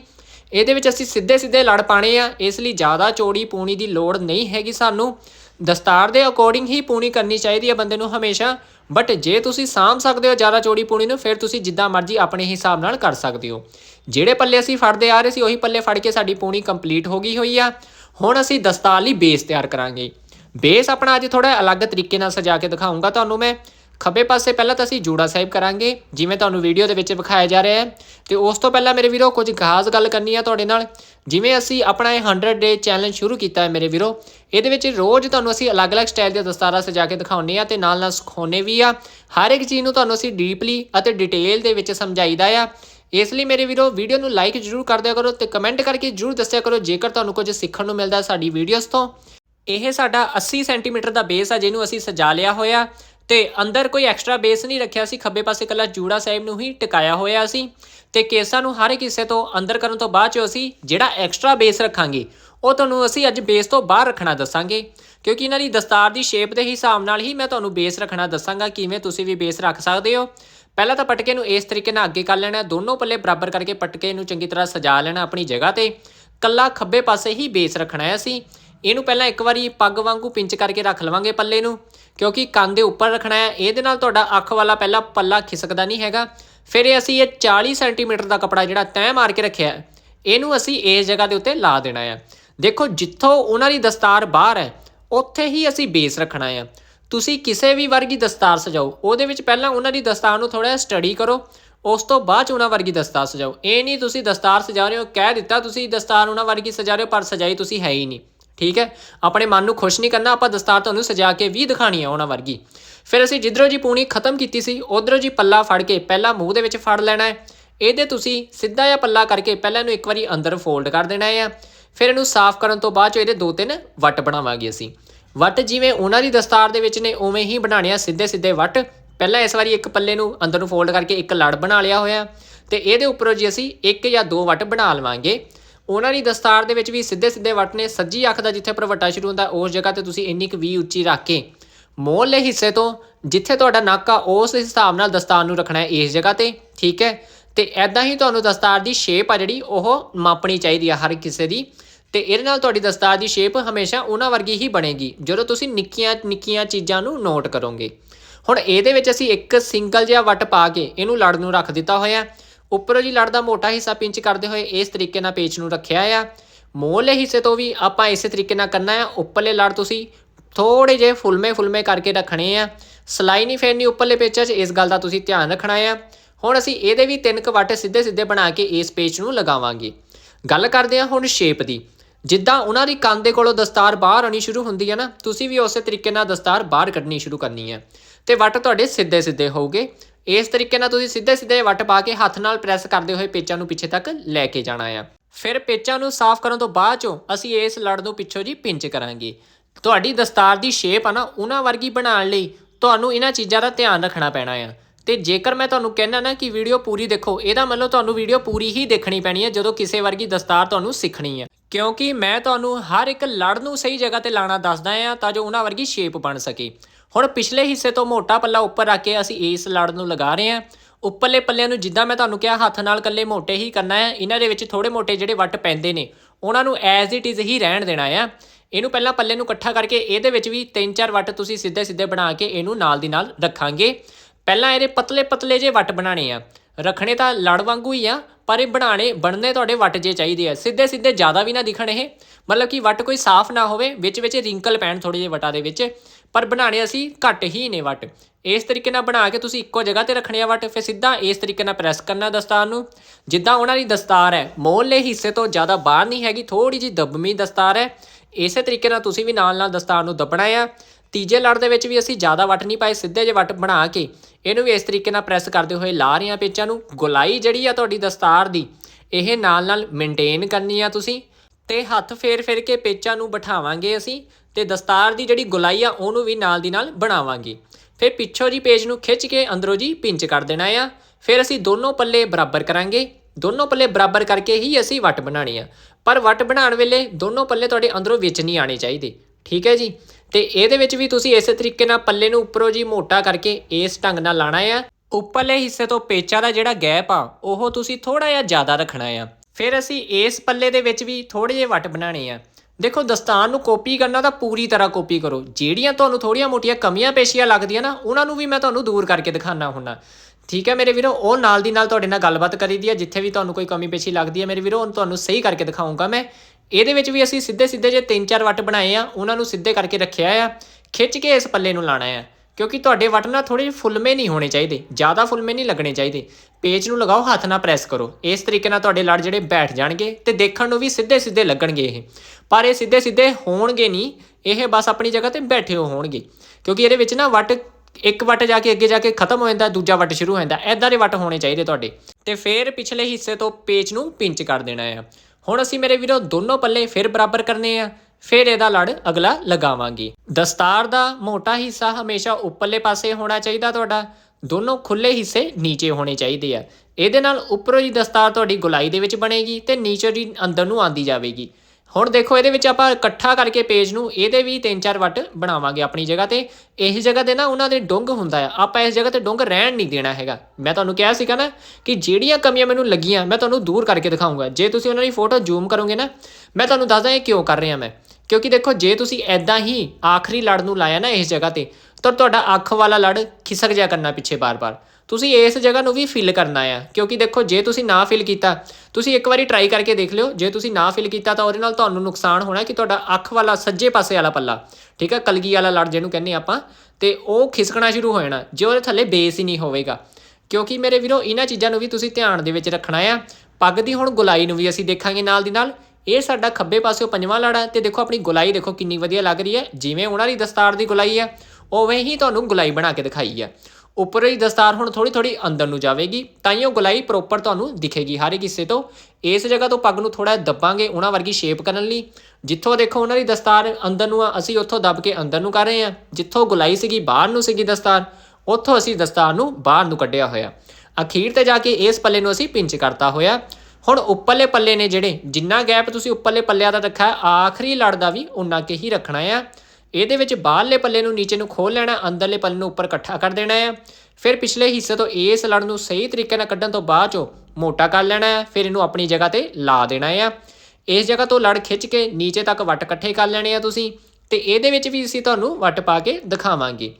S1: ਇਹਦੇ ਵਿੱਚ ਅਸੀਂ ਸਿੱਧੇ ਸਿੱਧੇ ਲੜ ਪਾਣੇ ਆ, ਇਸ ਲਈ ਜ਼ਿਆਦਾ ਚੌੜੀ ਪੂਣੀ ਦੀ ਲੋੜ ਨਹੀਂ ਹੈਗੀ ਸਾਨੂੰ। ਦਸਤਾਰ ਦੇ ਅਕੋਰਡਿੰਗ ਹੀ ਪੂਣੀ ਕਰਨੀ ਚਾਹੀਦੀ ਹੈ ਬੰਦੇ ਨੂੰ ਹਮੇਸ਼ਾ ਬਟ ਜੇ ਤੁਸੀਂ ਸਾਂਭ ਸਕਦੇ ਹੋ ਜ਼ਿਆਦਾ ਚੌੜੀ ਪੂਣੀ ਨੂੰ, ਫਿਰ ਤੁਸੀਂ ਜਿੱਦਾਂ ਮਰਜ਼ੀ ਆਪਣੇ ਹਿਸਾਬ ਨਾਲ ਕਰ ਸਕਦੇ ਹੋ। ਜਿਹੜੇ ਪੱਲੇ ਅਸੀਂ ਫੜਦੇ ਆ ਰਹੇ ਸੀ, ਉਹੀ ਪੱਲੇ ਫੜ ਕੇ ਸਾਡੀ ਪੂਣੀ ਕੰਪਲੀਟ ਹੋ ਗਈ ਹੋਈ ਆ। ਹੁਣ ਅਸੀਂ ਦਸਤਾਰ ਲਈ ਬੇਸ ਤਿਆਰ ਕਰਾਂਗੇ। ਬੇਸ ਆਪਣਾ ਅੱਜ ਥੋੜਾ ਅਲੱਗ ਤਰੀਕੇ ਨਾਲ ਸਜਾ ਕੇ ਦਿਖਾਉਂਗਾ ਤੁਹਾਨੂੰ ਮੈਂ। ਖੱਬੇ ਪਾਸੇ ਪਹਿਲਾਂ ਤਾਂ ਅਸੀਂ ਜੂੜਾ ਸਾਹਿਬ ਕਰਾਂਗੇ, ਜਿਵੇਂ ਤੁਹਾਨੂੰ ਵੀਡੀਓ ਦੇ ਵਿੱਚ ਵਿਖਾਇਆ ਜਾ ਰਿਹਾ ਹੈ। ਤੇ ਉਸ ਤੋਂ ਪਹਿਲਾਂ ਮੇਰੇ ਵੀਰੋ, ਕੁਝ ਖਾਸ ਗੱਲ ਕਰਨੀ ਆ ਤੁਹਾਡੇ ਨਾਲ। ਜਿਵੇਂ ਅਸੀਂ ਆਪਣਾ ਇਹ 100 ਡੇ ਚੈਲੰਜ ਸ਼ੁਰੂ ਕੀਤਾ ਹੈ ਮੇਰੇ ਵੀਰੋ, ਇਹਦੇ ਵਿੱਚ ਰੋਜ਼ ਤੁਹਾਨੂੰ ਅਸੀਂ ਅਲੱਗ-ਅਲੱਗ ਸਟਾਈਲ ਦੇ ਦਸਤਾਰਾਂ ਸਜਾ ਕੇ ਦਿਖਾਉਨੇ ਆ ਤੇ ਨਾਲ-ਨਾਲ ਸਿਖਾਉਨੇ ਵੀ ਆ। ਹਰ ਇੱਕ ਚੀਜ਼ ਨੂੰ ਤੁਹਾਨੂੰ ਅਸੀਂ ਡੀਪਲੀ ਅਤੇ ਡਿਟੇਲ ਦੇ ਵਿੱਚ ਸਮਝਾਈਦਾ ਆ। ਇਸ ਲਈ ਮੇਰੇ ਵੀਰੋ, ਵੀਡੀਓ ਨੂੰ ਲਾਈਕ ਜਰੂਰ ਕਰ ਦਿਆ ਕਰੋ ਤੇ ਕਮੈਂਟ ਕਰਕੇ ਜਰੂਰ ਦੱਸਿਆ ਕਰੋ, ਜੇਕਰ ਤੁਹਾਨੂੰ ਕੁਝ ਸਿੱਖਣ ਨੂੰ ਮਿਲਦਾ ਸਾਡੀ ਵੀਡੀਓਜ਼ ਤੋਂ। ਇਹ ਸਾਡਾ 80 ਸੈਂਟੀਮੀਟਰ ਦਾ ਬੇਸ ਆ, ਜਿਹਨੂੰ ਅਸੀਂ ਸਜਾ ਲਿਆ ਹੋਇਆ। ਤੇ ਅੰਦਰ ਕੋਈ ਐਕਸਟਰਾ ਬੇਸ ਨਹੀਂ ਰੱਖਿਆ ਸੀ। ਖੱਬੇ ਪਾਸੇ ਕੱਲਾ ਜੂੜਾ ਸਾਹਿਬ ਨੂੰ ਹੀ ਟਿਕਾਇਆ ਹੋਇਆ ਸੀ। ਤੇ ਕੇਸਾਂ ਨੂੰ ਹਰ ਇੱਕ ਹਿੱਸੇ ਤੋਂ ਅੰਦਰ ਕਰਨ ਤੋਂ ਬਾਅਦ ਚ ਅਸੀਂ ਜਿਹੜਾ ਐਕਸਟਰਾ ਬੇਸ ਰੱਖਾਂਗੇ, ਉਹ ਤੁਹਾਨੂੰ ਅਸੀਂ ਅੱਜ ਬੇਸ ਤੋਂ ਬਾਹਰ ਰੱਖਣਾ ਦੱਸਾਂਗੇ। ਕਿਉਂਕਿ ਇਹਨਾਂ ਦੀ ਦਸਤਾਰ ਦੀ ਸ਼ੇਪ ਦੇ ਹਿਸਾਬ ਨਾਲ ਹੀ ਮੈਂ ਤੁਹਾਨੂੰ ਬੇਸ ਰੱਖਣਾ ਦੱਸਾਂਗਾ, ਕਿਵੇਂ ਤੁਸੀਂ ਵੀ ਬੇਸ ਰੱਖ ਸਕਦੇ ਹੋ। ਪਹਿਲਾਂ ਤਾਂ ਪਟਕੇ ਨੂੰ ਇਸ ਤਰੀਕੇ ਨਾਲ ਅੱਗੇ ਕਰ ਲੈਣਾ, ਦੋਨੋਂ ਪੱਲੇ ਬਰਾਬਰ ਕਰਕੇ ਪਟਕੇ ਨੂੰ ਚੰਗੀ ਤਰ੍ਹਾਂ ਸਜਾ ਲੈਣਾ ਆਪਣੀ ਜਗ੍ਹਾ ਤੇ। ਕੱਲਾ ਖੱਬੇ ਪਾਸੇ ਹੀ ਬੇਸ ਰੱਖਣਾ ਹੈ ਅਸੀਂ। ਇਹਨੂੰ ਪਹਿਲਾਂ ਇੱਕ ਵਾਰੀ ਪੱਗ ਵਾਂਗੂ ਪਿੰਚ ਕਰਕੇ ਰੱਖ ਲਵਾਂਗੇ ਪੱਲੇ ਨੂੰ, ਕਿਉਂਕਿ ਕੰਨ ਦੇ ਉੱਪਰ ਰੱਖਣਾ ਹੈ, ਇਹਦੇ ਨਾਲ ਤੁਹਾਡਾ ਅੱਖ ਵਾਲਾ ਪਹਿਲਾ ਪੱਲਾ ਖਿਸਕਦਾ ਨਹੀਂ ਹੈਗਾ। ਫਿਰ ਇਹ ਅਸੀਂ ਇਹ 40 ਸੈਂਟੀਮੀਟਰ ਦਾ ਕਪੜਾ ਜਿਹੜਾ ਤੈਅ ਮਾਰ ਕੇ ਰੱਖਿਆ ਇਹਨੂੰ ਅਸੀਂ ਇਸ ਜਗ੍ਹਾ ਦੇ ਉੱਤੇ ਲਾ ਦੇਣਾ ਹੈ। ਦੇਖੋ, ਜਿੱਥੋਂ ਉਹਨਾਂ ਦੀ ਦਸਤਾਰ ਬਾਹਰ ਹੈ, ਉੱਥੇ ਹੀ ਅਸੀਂ ਬੇਸ ਰੱਖਣਾ ਹੈ। ਤੁਸੀਂ ਕਿਸੇ ਵੀ ਵਰਗੀ ਦਸਤਾਰ ਸਜਾਓ, ਉਹਦੇ ਵਿੱਚ ਪਹਿਲਾਂ ਉਹਨਾਂ ਦੀ ਦਸਤਾਰ ਨੂੰ ਥੋੜਾ ਸਟੱਡੀ ਕਰੋ, ਉਸ ਤੋਂ ਬਾਅਦ ਚ ਉਹਨਾਂ ਵਰਗੀ ਦਸਤਾਰ ਸਜਾਓ। ਇਹ ਨਹੀਂ ਤੁਸੀਂ ਦਸਤਾਰ ਸਜਾ ਰਹੇ ਹੋ, ਕਹਿ ਦਿੱਤਾ ਤੁਸੀਂ ਦਸਤਾਰ ਉਹਨਾਂ ਵਰਗੀ ਸਜਾ ਰਹੇ ਹੋ, ਪਰ ਸਜਾਈ ਤੁਸੀਂ ਹੈ ਹੀ ਨਹੀਂ। ਠੀਕ ਹੈ? ਆਪਣੇ ਮਨ ਨੂੰ ਖੁਸ਼ ਨਹੀਂ ਕਰਨਾ, ਆਪਾਂ ਦਸਤਾਰ ਤੁਹਾਨੂੰ ਸਜਾ ਕੇ ਵੀ ਦਿਖਾਣੀ ਹੈ ਉਹਨਾਂ ਵਰਗੀ। ਫਿਰ ਅਸੀਂ ਜਿੱਧਰੋਂ ਜੀ ਪੂਣੀ ਖਤਮ ਕੀਤੀ ਸੀ, ਉਧਰੋਂ ਜੀ ਪੱਲਾ ਫੜ ਕੇ ਪਹਿਲਾਂ ਮੂੰਹ ਦੇ ਵਿੱਚ ਫੜ ਲੈਣਾ ਹੈ। ਇਹਦੇ ਤੁਸੀਂ ਸਿੱਧਾ ਜਿਹਾ ਪੱਲਾ ਕਰਕੇ ਪਹਿਲਾਂ ਇਹਨੂੰ ਇੱਕ ਵਾਰੀ ਅੰਦਰ ਫੋਲਡ ਕਰ ਦੇਣਾ ਹੈ। ਫਿਰ ਇਹਨੂੰ ਸਾਫ਼ ਕਰਨ ਤੋਂ ਬਾਅਦ ਚ ਇਹਦੇ ਦੋ ਤਿੰਨ ਵੱਟ ਬਣਾਵਾਂਗੇ ਅਸੀਂ। ਵੱਟ ਜਿਵੇਂ ਉਹਨਾਂ ਦੀ ਦਸਤਾਰ ਦੇ ਵਿੱਚ ਨੇ, ਉਵੇਂ ਹੀ ਬਣਾਣੇ ਆ ਸਿੱਧੇ ਸਿੱਧੇ ਵੱਟ। ਪਹਿਲਾਂ ਇਸ ਵਾਰੀ ਇੱਕ ਪੱਲੇ ਨੂੰ ਅੰਦਰ ਨੂੰ ਫੋਲਡ ਕਰਕੇ ਇੱਕ ਲੜ ਬਣਾ ਲਿਆ ਹੋਇਆ। ਤੇ ਇਹਦੇ ਉੱਪਰੋਂ ਜੀ ਅਸੀਂ ਇੱਕ ਜਾਂ ਦੋ ਵੱਟ ਬਣਾ ਲਵਾਂਗੇ। ਉਹਨਾਂ ਦੀ ਦਸਤਾਰ ਦੇ ਵਿੱਚ ਵੀ ਸਿੱਧੇ ਸਿੱਧੇ ਵੱਟ ਨੇ, ਸੱਜੀ ਅੱਖ ਦਾ ਜਿੱਥੇ ਪ੍ਰਵੱਟਾ ਸ਼ੁਰੂ ਹੁੰਦਾ, ਉਸ ਜਗ੍ਹਾ ਤੇ ਤੁਸੀਂ ਇੰਨੀ ਕੁ ਵੀ ਉੱਚੀ ਰੱਖ ਕੇ ਮੋਹਲੇ ਹਿੱਸੇ ਤੋਂ ਜਿੱਥੇ ਤੁਹਾਡਾ ਨੱਕ ਆ, ਉਸ ਹਿਸਾਬ ਨਾਲ ਦਸਤਾਰ ਨੂੰ ਰੱਖਣਾ ਹੈ ਇਸ ਜਗ੍ਹਾ ਤੇ, ਠੀਕ ਹੈ? ਤੇ ਐਦਾਂ ਹੀ ਤੁਹਾਨੂੰ ਦਸਤਾਰ ਦੀ ਸ਼ੇਪ ਆ ਜਿਹੜੀ, ਉਹ ਮਾਪਣੀ ਚਾਹੀਦੀ ਆ ਹਰ ਕਿਸੇ ਦੀ। ਤੇ ਇਹਦੇ ਨਾਲ ਤੁਹਾਡੀ ਦਸਤਾਰ ਦੀ ਸ਼ੇਪ ਹਮੇਸ਼ਾ ਉਹਨਾਂ ਵਰਗੀ ਹੀ ਬਣੇਗੀ, ਜਦੋਂ ਤੁਸੀਂ ਨਿੱਕੀਆਂ ਨਿੱਕੀਆਂ ਚੀਜ਼ਾਂ ਨੂੰ ਨੋਟ ਕਰੋਗੇ। ਹੁਣ ਇਹਦੇ ਵਿੱਚ ਅਸੀਂ ਇੱਕ ਸਿੰਗਲ ਜਿਹਾ ਵੱਟ ਪਾ ਕੇ ਇਹਨੂੰ ਲੜ ਨੂੰ ਰੱਖ ਦਿੱਤਾ ਹੋਇਆ। ਉੱਪਰੋਂ ਜੀ ਲੜ ਦਾ ਮੋਟਾ ਹਿੱਸਾ ਪਿੰਚ ਕਰਦੇ ਹੋਏ ਇਸ ਤਰੀਕੇ ਨਾਲ ਪੇਚ ਨੂੰ ਰੱਖਿਆ ਆ। ਮੋਹਲੇ ਹਿੱਸੇ ਤੋਂ ਵੀ ਆਪਾਂ ਇਸੇ ਤਰੀਕੇ ਨਾਲ ਕਰਨਾ ਆ। ਉੱਪਰਲੇ ਲੜ ਤੁਸੀਂ ਥੋੜੇ ਜਿਹੇ ਫੁਲਮੇ ਫੁਲਮੇ ਕਰਕੇ ਰੱਖਣੇ ਆ। ਸਲਾਈ ਨਹੀਂ ਫੇਰਨੀ ਉੱਪਰਲੇ ਪੇਚਾਂ 'ਚ, ਇਸ ਗੱਲ ਦਾ ਤੁਸੀਂ ਧਿਆਨ ਰੱਖਣਾ ਆ। ਹੁਣ ਅਸੀਂ ਇਹਦੇ ਵੀ ਤਿੰਨ ਕੁ ਵੱਟ ਸਿੱਧੇ ਸਿੱਧੇ ਬਣਾ ਕੇ ਇਸ ਪੇਚ ਨੂੰ ਲਗਾਵਾਂਗੇ। ਗੱਲ ਕਰਦੇ ਹਾਂ ਹੁਣ ਸ਼ੇਪ ਦੀ। ਜਿੱਦਾਂ ਉਹਨਾਂ ਦੀ ਕੰਨ ਦੇ ਕੋਲੋਂ ਦਸਤਾਰ ਬਾਹਰ ਆਣੀ ਸ਼ੁਰੂ ਹੁੰਦੀ ਹੈ ਨਾ, ਤੁਸੀਂ ਵੀ ਉਸੇ ਤਰੀਕੇ ਨਾਲ ਦਸਤਾਰ ਬਾਹਰ ਕੱਢਣੀ ਸ਼ੁਰੂ ਕਰਨੀ ਹੈ ਤੇ ਵੱਟ ਤੁਹਾਡੇ ਸਿੱਧੇ ਸਿੱਧੇ ਹੋਊਗੇ। ਇਸ ਤਰੀਕੇ ਨਾਲ ਤੁਸੀਂ ਸਿੱਧੇ ਸਿੱਧੇ ਵੱਟ ਪਾ ਕੇ ਹੱਥ ਨਾਲ ਪ੍ਰੈਸ ਕਰਦੇ ਹੋਏ ਪੇਚਾਂ ਨੂੰ ਪਿੱਛੇ ਤੱਕ ਲੈ ਕੇ ਜਾਣਾ ਆ। ਫਿਰ ਪੇਚਾਂ ਨੂੰ ਸਾਫ਼ ਕਰਨ ਤੋਂ ਬਾਅਦ ਚੋਂ ਅਸੀਂ ਇਸ ਲੜ ਨੂੰ ਪਿੱਛੋਂ ਜੀ ਪਿੰਚ ਕਰਾਂਗੇ। ਤੁਹਾਡੀ ਦਸਤਾਰ ਦੀ ਸ਼ੇਪ ਆ ਨਾ, ਉਹਨਾਂ ਵਰਗੀ ਬਣਾਉਣ ਲਈ ਤੁਹਾਨੂੰ ਇਹਨਾਂ ਚੀਜ਼ਾਂ ਦਾ ਧਿਆਨ ਰੱਖਣਾ ਪੈਣਾ ਆ। ਤੇ ਜੇਕਰ ਮੈਂ ਤੁਹਾਨੂੰ ਕਹਿਣਾ ਨਾ ਕਿ ਵੀਡੀਓ ਪੂਰੀ ਦੇਖੋ, ਇਹਦਾ ਮਤਲਬ ਤੁਹਾਨੂੰ ਵੀਡੀਓ ਪੂਰੀ ਹੀ ਦੇਖਣੀ ਪੈਣੀ ਹੈ ਜਦੋਂ ਕਿਸੇ ਵਰਗੀ ਦਸਤਾਰ ਤੁਹਾਨੂੰ ਸਿੱਖਣੀ ਹੈ ਕਿਉਂਕਿ ਮੈਂ ਤੁਹਾਨੂੰ ਹਰ ਇੱਕ ਲੜ ਨੂੰ ਸਹੀ ਜਗ੍ਹਾ ਤੇ ਲਾਣਾ ਦੱਸਦਾ ਆ ਤਾਂ ਜੋ ਉਹਨਾਂ ਵਰਗੀ ਸ਼ੇਪ ਬਣ ਸਕੇ। ਹੁਣ ਪਿਛਲੇ ਹਿੱਸੇ ਤੋਂ ਮੋਟਾ ਪੱਲਾ ਉੱਪਰ ਰੱਖ ਕੇ ਅਸੀਂ ਇਸ ਲੜ ਨੂੰ ਲਗਾ ਰਹੇ ਹਾਂ। ਉੱਪਰਲੇ ਪੱਲਿਆਂ ਨੂੰ ਜਿੱਦਾਂ ਮੈਂ ਤੁਹਾਨੂੰ ਕਿਹਾ, ਹੱਥ ਨਾਲ ਕੱਲੇ ਮੋਟੇ ਹੀ ਕਰਨਾ ਹੈ। ਇਹਨਾਂ ਦੇ ਵਿੱਚ ਥੋੜੇ ਮੋਟੇ ਜਿਹੜੇ ਵੱਟ ਪੈਂਦੇ ਨੇ, ਉਹਨਾਂ ਨੂੰ ਐਜ਼ ਇਟ ਇਜ਼ ਹੀ ਰਹਿਣ ਦੇਣਾ ਆ। ਇਹਨੂੰ ਪਹਿਲਾਂ ਪੱਲੇ ਨੂੰ ਇਕੱਠਾ ਕਰਕੇ ਇਹਦੇ ਵਿੱਚ ਵੀ 3-4 ਵੱਟ ਤੁਸੀਂ ਸਿੱਧੇ ਸਿੱਧੇ ਬਣਾ ਕੇ ਇਹਨੂੰ ਨਾਲ ਦੀ ਨਾਲ ਰੱਖਾਂਗੇ। ਪਹਿਲਾਂ ਇਹਦੇ ਪਤਲੇ ਪਤਲੇ ਜੇ ਵੱਟ ਬਣਾਣੇ ਆ। ਰੱਖਣੇ ਤਾਂ ਲੜ ਵਾਂਗੂ ਹੀ ਆ, ਪਰ ਇਹ ਬਣਾਣੇ ਬਣਨੇ ਤੁਹਾਡੇ ਵੱਟ ਜੇ ਚਾਹੀਦੇ ਆ। ਸਿੱਧੇ ਸਿੱਧੇ ਜ਼ਿਆਦਾ ਵੀ ਨਾ ਦਿਖਣ ਇਹ। ਮਤਲਬ ਕਿ ਵੱਟ ਕੋਈ ਸਾਫ਼ ਨਾ ਹੋਵੇ ਵਿੱਚ ਵਿੱਚ ਰਿੰਕਲ ਪੈਣ ਥੋੜੇ ਜਿਹੇ ਵਟਾਂ ਦੇ ਵਿੱਚ। ਪਰ ਬਣਾਣੇ ਅਸੀਂ ਘੱਟ ਹੀ ਨੇ ਵੱਟ। ਇਸ ਤਰੀਕੇ ਨਾਲ ਬਣਾ ਕੇ ਤੁਸੀਂ ਇੱਕੋ ਜਗ੍ਹਾ ਤੇ ਰੱਖਣੇ ਆ ਵੱਟ, ਫਿਰ ਸਿੱਧਾ ਇਸ ਤਰੀਕੇ ਨਾਲ ਪ੍ਰੈਸ ਕਰਨਾ ਦਸਤਾਰ ਨੂੰ। ਜਿੱਦਾਂ ਉਹਨਾਂ ਦੀ ਦਸਤਾਰ ਹੈ ਮੋਹਲੇ ਹਿੱਸੇ ਤੋਂ ਜ਼ਿਆਦਾ ਬਾਹਰ ਨਹੀਂ ਹੈਗੀ ਥੋੜੀ ਜਿਹੀ ਦਬਮੀ ਦਸਤਾਰ ਹੈ। ਇਸੇ ਤਰੀਕੇ ਨਾਲ ਤੁਸੀਂ ਵੀ ਨਾਲ ਨਾਲ ਦਸਤਾਰ ਨੂੰ ਦੱਬਣਾ ਆ। ਤੀਜੇ ਲੜ ਦੇ ਵਿੱਚ ਵੀ ਅਸੀਂ ਜ਼ਿਆਦਾ ਵੱਟ ਨਹੀਂ ਪਾਏ, ਸਿੱਧੇ ਜਿਹੇ ਵੱਟ ਬਣਾ ਕੇ ਇਹਨੂੰ ਵੀ ਇਸ ਤਰੀਕੇ ਨਾਲ ਪ੍ਰੈਸ ਕਰਦੇ ਹੋਏ ਲਾ ਰਹੇ ਆ ਪੇਚਾਂ ਨੂੰ। ਗੁਲਾਈ ਜਿਹੜੀ ਆ ਤੁਹਾਡੀ ਦਸਤਾਰ ਦੀ, ਇਹ ਨਾਲ ਨਾਲ ਮੇਨਟੇਨ ਕਰਨੀ ਆ ਤੁਸੀਂ ਤੇ ਹੱਥ ਫੇਰ ਫੇਰ ਕੇ ਪੇਚਾਂ ਨੂੰ ਬਿਠਾਵਾਂਗੇ ਅਸੀਂ। ਤੇ ਦਸਤਾਰ ਦੀ ਜਿਹੜੀ ਗੁਲਾਈ ਆ, ਉਹਨੂੰ ਵੀ ਨਾਲ ਦੀ ਨਾਲ ਬਣਾਵਾਂਗੇ। ਫਿਰ ਪਿੱਛੋਂ ਜੀ ਪੇਜ ਨੂੰ ਖਿੱਚ ਕੇ ਅੰਦਰੋਂ ਜੀ ਪਿੰਚ ਕਰ ਦੇਣਾ ਆ। ਫਿਰ ਅਸੀਂ ਦੋਨੋਂ ਪੱਲੇ ਬਰਾਬਰ ਕਰਾਂਗੇ। ਦੋਨੋਂ ਪੱਲੇ ਬਰਾਬਰ ਕਰਕੇ ਹੀ ਅਸੀਂ ਵੱਟ ਬਣਾਉਣੇ ਆ। ਪਰ ਵੱਟ ਬਣਾਉਣ ਵੇਲੇ ਦੋਨੋਂ ਪੱਲੇ ਤੁਹਾਡੇ ਅੰਦਰੋਂ ਵਿੱਚ ਨਹੀਂ ਆਣੇ ਚਾਹੀਦੇ। ਠੀਕ ਹੈ ਜੀ? ਤੇ ਇਹਦੇ ਵਿੱਚ ਵੀ ਤੁਸੀਂ ਇਸੇ ਤਰੀਕੇ ਨਾਲ ਪੱਲੇ ਨੂੰ ਉੱਪਰੋਂ ਜੀ ਮੋਟਾ ਕਰਕੇ ਇਸ ਢੰਗ ਨਾਲ ਲਾਣਾ ਆ। ਉੱਪਰਲੇ ਹਿੱਸੇ ਤੋਂ ਪੇਚਾਂ ਦਾ ਜਿਹੜਾ ਗੈਪ ਆ, ਉਹ ਤੁਸੀਂ ਥੋੜਾ ਜਿਹਾ ਜ਼ਿਆਦਾ ਰੱਖਣਾ ਆ। ਫਿਰ ਅਸੀਂ ਇਸ ਪੱਲੇ ਦੇ ਵਿੱਚ ਵੀ ਥੋੜੇ ਜਿਹੇ ਵੱਟ ਬਣਾਣੇ ਆ। ਦੇਖੋ, ਦਸਤਾਨ ਨੂੰ ਕਾਪੀ ਕਰਨਾ ਤਾਂ ਪੂਰੀ ਤਰ੍ਹਾਂ ਕਾਪੀ ਕਰੋ। ਜਿਹੜੀਆਂ ਤੁਹਾਨੂੰ ਥੋੜੀਆਂ ਮੋਟੀਆਂ ਕਮੀਆਂ ਪੇਸ਼ੀਆਂ ਲੱਗਦੀਆਂ ਨਾ, ਉਹਨਾਂ ਨੂੰ ਵੀ ਮੈਂ ਤੁਹਾਨੂੰ ਦੂਰ ਕਰਕੇ ਦਿਖਾਣਾ ਹੁੰਨਾ। ਠੀਕ ਹੈ ਮੇਰੇ ਵੀਰੋ, ਉਹ ਨਾਲ ਦੀ ਨਾਲ ਤੁਹਾਡੇ ਨਾਲ ਗੱਲਬਾਤ ਕਰੀਦੀ ਹੈ, ਜਿੱਥੇ ਵੀ ਤੁਹਾਨੂੰ ਕੋਈ ਕਮੀ ਪੇਸ਼ੀ ਲੱਗਦੀ ਹੈ ਮੇਰੇ ਵੀਰੋ, ਉਹਨੂੰ ਤੁਹਾਨੂੰ ਸਹੀ ਕਰਕੇ ਦਿਖਾਉਂਗਾ ਮੈਂ। ਇਹਦੇ ਵਿੱਚ ਵੀ ਅਸੀਂ ਸਿੱਧੇ ਸਿੱਧੇ ਜੇ 3-4 ਵੱਟ ਬਣਾਏ ਆ, ਉਹਨਾਂ ਨੂੰ ਸਿੱਧੇ ਕਰਕੇ ਰੱਖਿਆ ਆ, ਖਿੱਚ ਕੇ ਇਸ ਪੱਲੇ ਨੂੰ ਲਾਣਾ ਆ। ਕਿਉਂਕਿ ਤੁਹਾਡੇ ਵੱਟ ਨਾ ਥੋੜੇ ਫੁੱਲਮੇ ਨਹੀਂ ਹੋਣੇ ਚਾਹੀਦੇ, ਜ਼ਿਆਦਾ ਫੁੱਲਮੇ ਨਹੀਂ ਲੱਗਣੇ ਚਾਹੀਦੇ। ਪੇਜ ਨੂੰ ਲਗਾਓ, ਹੱਥ ਨਾਲ ਪ੍ਰੈਸ ਕਰੋ। ਇਸ ਤਰੀਕੇ ਨਾਲ ਤੁਹਾਡੇ ਲੜ ਜਿਹੜੇ ਬੈਠ ਜਾਣਗੇ ਤੇ ਦੇਖਣ ਨੂੰ ਵੀ ਸਿੱਧੇ ਸਿੱਧੇ ਲੱਗਣਗੇ ਇਹ। ਪਰ ਇਹ ਸਿੱਧੇ ਸਿੱਧੇ ਹੋਣਗੇ ਨਹੀਂ, ਇਹ ਬਸ ਆਪਣੀ ਜਗ੍ਹਾ ਤੇ ਬੈਠੇ ਹੋਣਗੇ। ਕਿਉਂਕਿ ਇਹਦੇ ਵਿੱਚ ਨਾ ਵੱਟ, ਇੱਕ ਵੱਟ ਜਾ ਕੇ ਅੱਗੇ ਜਾ ਕੇ ਖਤਮ ਹੋ ਜਾਂਦਾ, ਦੂਜਾ ਵੱਟ ਸ਼ੁਰੂ ਹੋ ਜਾਂਦਾ ਐਦਾਂ ਦੇ ਵੱਟ ਹੋਣੇ ਚਾਹੀਦੇ ਤੁਹਾਡੇ। ਤੇ ਫਿਰ ਪਿਛਲੇ ਹਿੱਸੇ ਤੋਂ ਪੇਚ ਨੂੰ ਪਿੰਚ ਕਰ ਦੇਣਾ ਆ। ਹੁਣ ਅਸੀਂ ਮੇਰੇ ਵੀਰੋ ਦੋਨੋਂ ਪੱਲੇ ਫਿਰ ਬਰਾਬਰ ਕਰਨੇ ਆ। ਫਿਰ ਇਹਦਾ ਲੜ ਅਗਲਾ ਲਗਾਵਾਂਗੇ। ਦਸਤਾਰ ਦਾ ਮੋਟਾ ਹਿੱਸਾ ਹਮੇਸ਼ਾ ਉੱਪਰਲੇ ਪਾਸੇ ਹੋਣਾ ਚਾਹੀਦਾ ਤੁਹਾਡਾ। ਦੋਨੋਂ ਖੁੱਲੇ ਹਿੱਸੇ ਨੀਚੇ ਹੋਣੇ ਚਾਹੀਦੇ ਆ। ਇਹਦੇ ਨਾਲ ਉੱਪਰੋਂ ਦੀ ਦਸਤਾਰ ਤੁਹਾਡੀ ਗੁਲਾਈ ਦੇ ਵਿੱਚ ਬਣੇਗੀ ਤੇ ਨੀਚੇ ਦੀ ਅੰਦਰ ਨੂੰ ਆਂਦੀ ਜਾਵੇਗੀ। ਹੁਣ ਦੇਖੋ ਇਹਦੇ ਵਿੱਚ ਆਪਾਂ ਇਕੱਠਾ ਕਰਕੇ ਪੇਜ ਨੂੰ ਇਹਦੇ ਵੀ 3-4 ਵੱਟ ਬਣਾਵਾਂਗੇ ਆਪਣੀ ਜਗ੍ਹਾ ਤੇ। ਇਸ ਜਗ੍ਹਾ ਤੇ ਨਾ ਉਹਨਾਂ ਦੇ ਡੁੰਗ ਹੁੰਦਾ ਆ। ਆਪਾਂ ਇਸ ਜਗ੍ਹਾ ਤੇ ਡੁੰਗ ਰਹਿਣ ਨਹੀਂ ਦੇਣਾ ਹੈਗਾ। ਮੈਂ ਤੁਹਾਨੂੰ ਕਿਹਾ ਸੀਗਾ ਨਾ ਕਿ ਜਿਹੜੀਆਂ ਕਮੀਆਂ ਮੈਨੂੰ ਲੱਗੀਆਂ ਮੈਂ ਤੁਹਾਨੂੰ ਦੂਰ ਕਰਕੇ ਦਿਖਾਉਂਗਾ। ਜੇ ਤੁਸੀਂ ਉਹਨਾਂ ਦੀ ਫੋਟੋ ਜ਼ੂਮ ਕਰੋਗੇ ਨਾ, ਮੈਂ ਤੁਹਾਨੂੰ ਦੱਸਦਾ ਇਹ ਕਿਉਂ ਕਰ ਰਿਹਾ ਮੈਂ। ਕਿਉਂਕਿ ਦੇਖੋ, ਜੇ ਤੁਸੀਂ ਐਦਾਂ ਹੀ ਆਖਰੀ ਲੜ ਨੂੰ ਲਾਇਆ ਨਾ ਇਸ ਜਗ੍ਹਾ ਤੇ, ਤਾਂ ਤੁਹਾਡਾ ਅੱਖ ਵਾਲਾ ਲੜ ਖਿਸਕ ਜਾ ਕਰਨਾ ਪਿੱਛੇ ਬਾਰ-ਬਾਰ। ਤੁਸੀਂ ਇਸ ਜਗ੍ਹਾ ਨੂੰ ਵੀ ਫਿਲ ਕਰਨਾ ਆ। ਕਿਉਂਕਿ ਦੇਖੋ, ਜੇ ਤੁਸੀਂ ਨਾ ਫਿਲ ਕੀਤਾ, ਤੁਸੀਂ ਇੱਕ ਵਾਰੀ ਟਰਾਈ ਕਰਕੇ ਦੇਖ ਲਿਓ, ਜੇ ਤੁਸੀਂ ਨਾ ਫਿਲ ਕੀਤਾ ਤਾਂ ਉਹਦੇ ਨਾਲ ਤੁਹਾਨੂੰ ਨੁਕਸਾਨ ਹੋਣਾ ਕਿ ਤੁਹਾਡਾ ਅੱਖ ਵਾਲਾ ਸੱਜੇ ਪਾਸੇ ਵਾਲਾ ਪੱਲਾ, ਠੀਕ ਆ, ਕਲਗੀ ਵਾਲਾ ਲੜ ਜਿਹਨੂੰ ਕਹਿੰਦੇ ਆਪਾਂ, ਤੇ ਉਹ ਖਿਸਕਣਾ ਸ਼ੁਰੂ ਹੋ ਜਾਣਾ, ਜੇ ਉਹਦੇ ਥੱਲੇ ਬੇਸ ਹੀ ਨਹੀਂ ਹੋਵੇਗਾ। ਕਿਉਂਕਿ ਮੇਰੇ ਵੀਰੋ, ਇਹਨਾਂ ਚੀਜ਼ਾਂ ਨੂੰ ਵੀ ਤੁਸੀਂ ਧਿਆਨ ਦੇ ਵਿੱਚ ਰੱਖਣਾ ਆ। ਪੱਗ ਦੀ ਹੁਣ ਗੁਲਾਈ ਨੂੰ ਵੀ ਅਸੀਂ ਦੇਖਾਂਗੇ ਨਾਲ ਦੀ ਨਾਲ। ਇਹ ਸਾਡਾ ਖੱਬੇ ਪਾਸਿਓਂ ਪੰਜਵਾਂ ਲੜਾ ਤੇ ਦੇਖੋ ਆਪਣੀ ਗੁਲਾਈ ਦੇਖੋ ਕਿੰਨੀ ਵਧੀਆ ਲੱਗ ਰਹੀ ਹੈ ਜਿਵੇਂ ਉਹਨਾਂ ਦੀ ਦਸਤਾਰ ਦੀ ਗੁਲਾਈ ਹੈ ਉਵੇਂ ਹੀ ਤੁਹਾਨੂੰ ਗੁਲਾਈ ਬਣਾ ਕੇ ਦਿਖਾਈ ਹੈ ਉੱਪਰ ਹੀ ਦਸਤਾਰ ਹੁਣ ਥੋੜੀ ਥੋੜੀ ਅੰਦਰ ਨੂੰ ਜਾਵੇਗੀ, ਤਾਂ ਹੀ ਉਹ ਗੁਲਾਈ ਪ੍ਰੋਪਰ ਤੁਹਾਨੂੰ ਦਿਖੇਗੀ ਹਰ ਇੱਕ ਹਿੱਸੇ ਤੋਂ। ਇਸ ਜਗ੍ਹਾ ਤੋਂ ਪੱਗ ਨੂੰ ਥੋੜਾ ਦੱਬਾਂਗੇ ਉਹਨਾਂ ਵਰਗੀ ਸ਼ੇਪ ਕਰਨ ਲਈ। ਜਿੱਥੋਂ ਦੇਖੋ ਉਹਨਾਂ ਦੀ ਦਸਤਾਰ ਅੰਦਰ ਨੂੰ ਆ, ਅਸੀਂ ਉੱਥੋਂ ਦੱਬ ਕੇ ਅੰਦਰ ਨੂੰ ਕਰ ਰਹੇ ਹਾਂ ਜਿੱਥੋਂ ਗੁਲਾਈ ਸੀਗੀ, ਬਾਹਰ ਨੂੰ ਸੀਗੀ ਦਸਤਾਰ, ਉੱਥੋਂ ਅਸੀਂ ਦਸਤਾਰ ਨੂੰ ਬਾਹਰ ਨੂੰ ਕੱਢਿਆ ਹੋਇਆ। ਅਖੀਰ ਤੇ ਜਾ ਕੇ ਇਸ ਪੱਲੇ ਨੂੰ ਅਸੀਂ ਪਿੰਚ ਕਰਤਾ ਹੋਇਆ। ਹੁਣ ਉੱਪਰਲੇ ਪੱਲੇ ਨੇ ਜਿਹੜੇ, ਜਿੰਨਾ ਗੈਪ ਤੁਸੀਂ ਉੱਪਰਲੇ ਪੱਲਿਆਂ ਦਾ ਰੱਖਿਆ, ਆਖਰੀ ਲੜ ਦਾ ਵੀ ਉਨਾ ਕੇ ਹੀ ਰੱਖਣਾ ਆ। ਇਹਦੇ ਵਿੱਚ ਬਾਹਰਲੇ ਪੱਲੇ ਨੂੰ ਨੀਚੇ ਨੂੰ ਖੋਲ ਲੈਣਾ, ਅੰਦਰਲੇ ਪੱਲੇ ਨੂੰ ਉੱਪਰ ਇਕੱਠਾ ਕਰ ਦੇਣਾ ਹੈ ਫਿਰ ਪਿਛਲੇ ਹਿੱਸੇ ਤੋਂ ਇਸ ਲੜ ਨੂੰ ਸਹੀ ਤਰੀਕੇ ਨਾਲ ਕੱਢਣ ਤੋਂ ਬਾਅਦ ਚੋਂ ਮੋਟਾ ਕਰ ਲੈਣਾ ਹੈ ਫਿਰ ਇਹਨੂੰ ਆਪਣੀ ਜਗ੍ਹਾ ਤੇ ਲਾ ਦੇਣਾ ਹੈ ਇਸ ਜਗ੍ਹਾ ਤੋਂ ਲੜ ਖਿੱਚ ਕੇ ਨੀਚੇ ਤੱਕ ਵੱਟ ਇਕੱਠੇ ਕਰ ਲੈਣੇ ਆ ਤੁਸੀਂ, ਤੇ ਇਹਦੇ ਵਿੱਚ ਵੀ ਅਸੀਂ ਤੁਹਾਨੂੰ ਵੱਟ ਪਾ ਕੇ ਦਿਖਾਵਾਂਗੇ।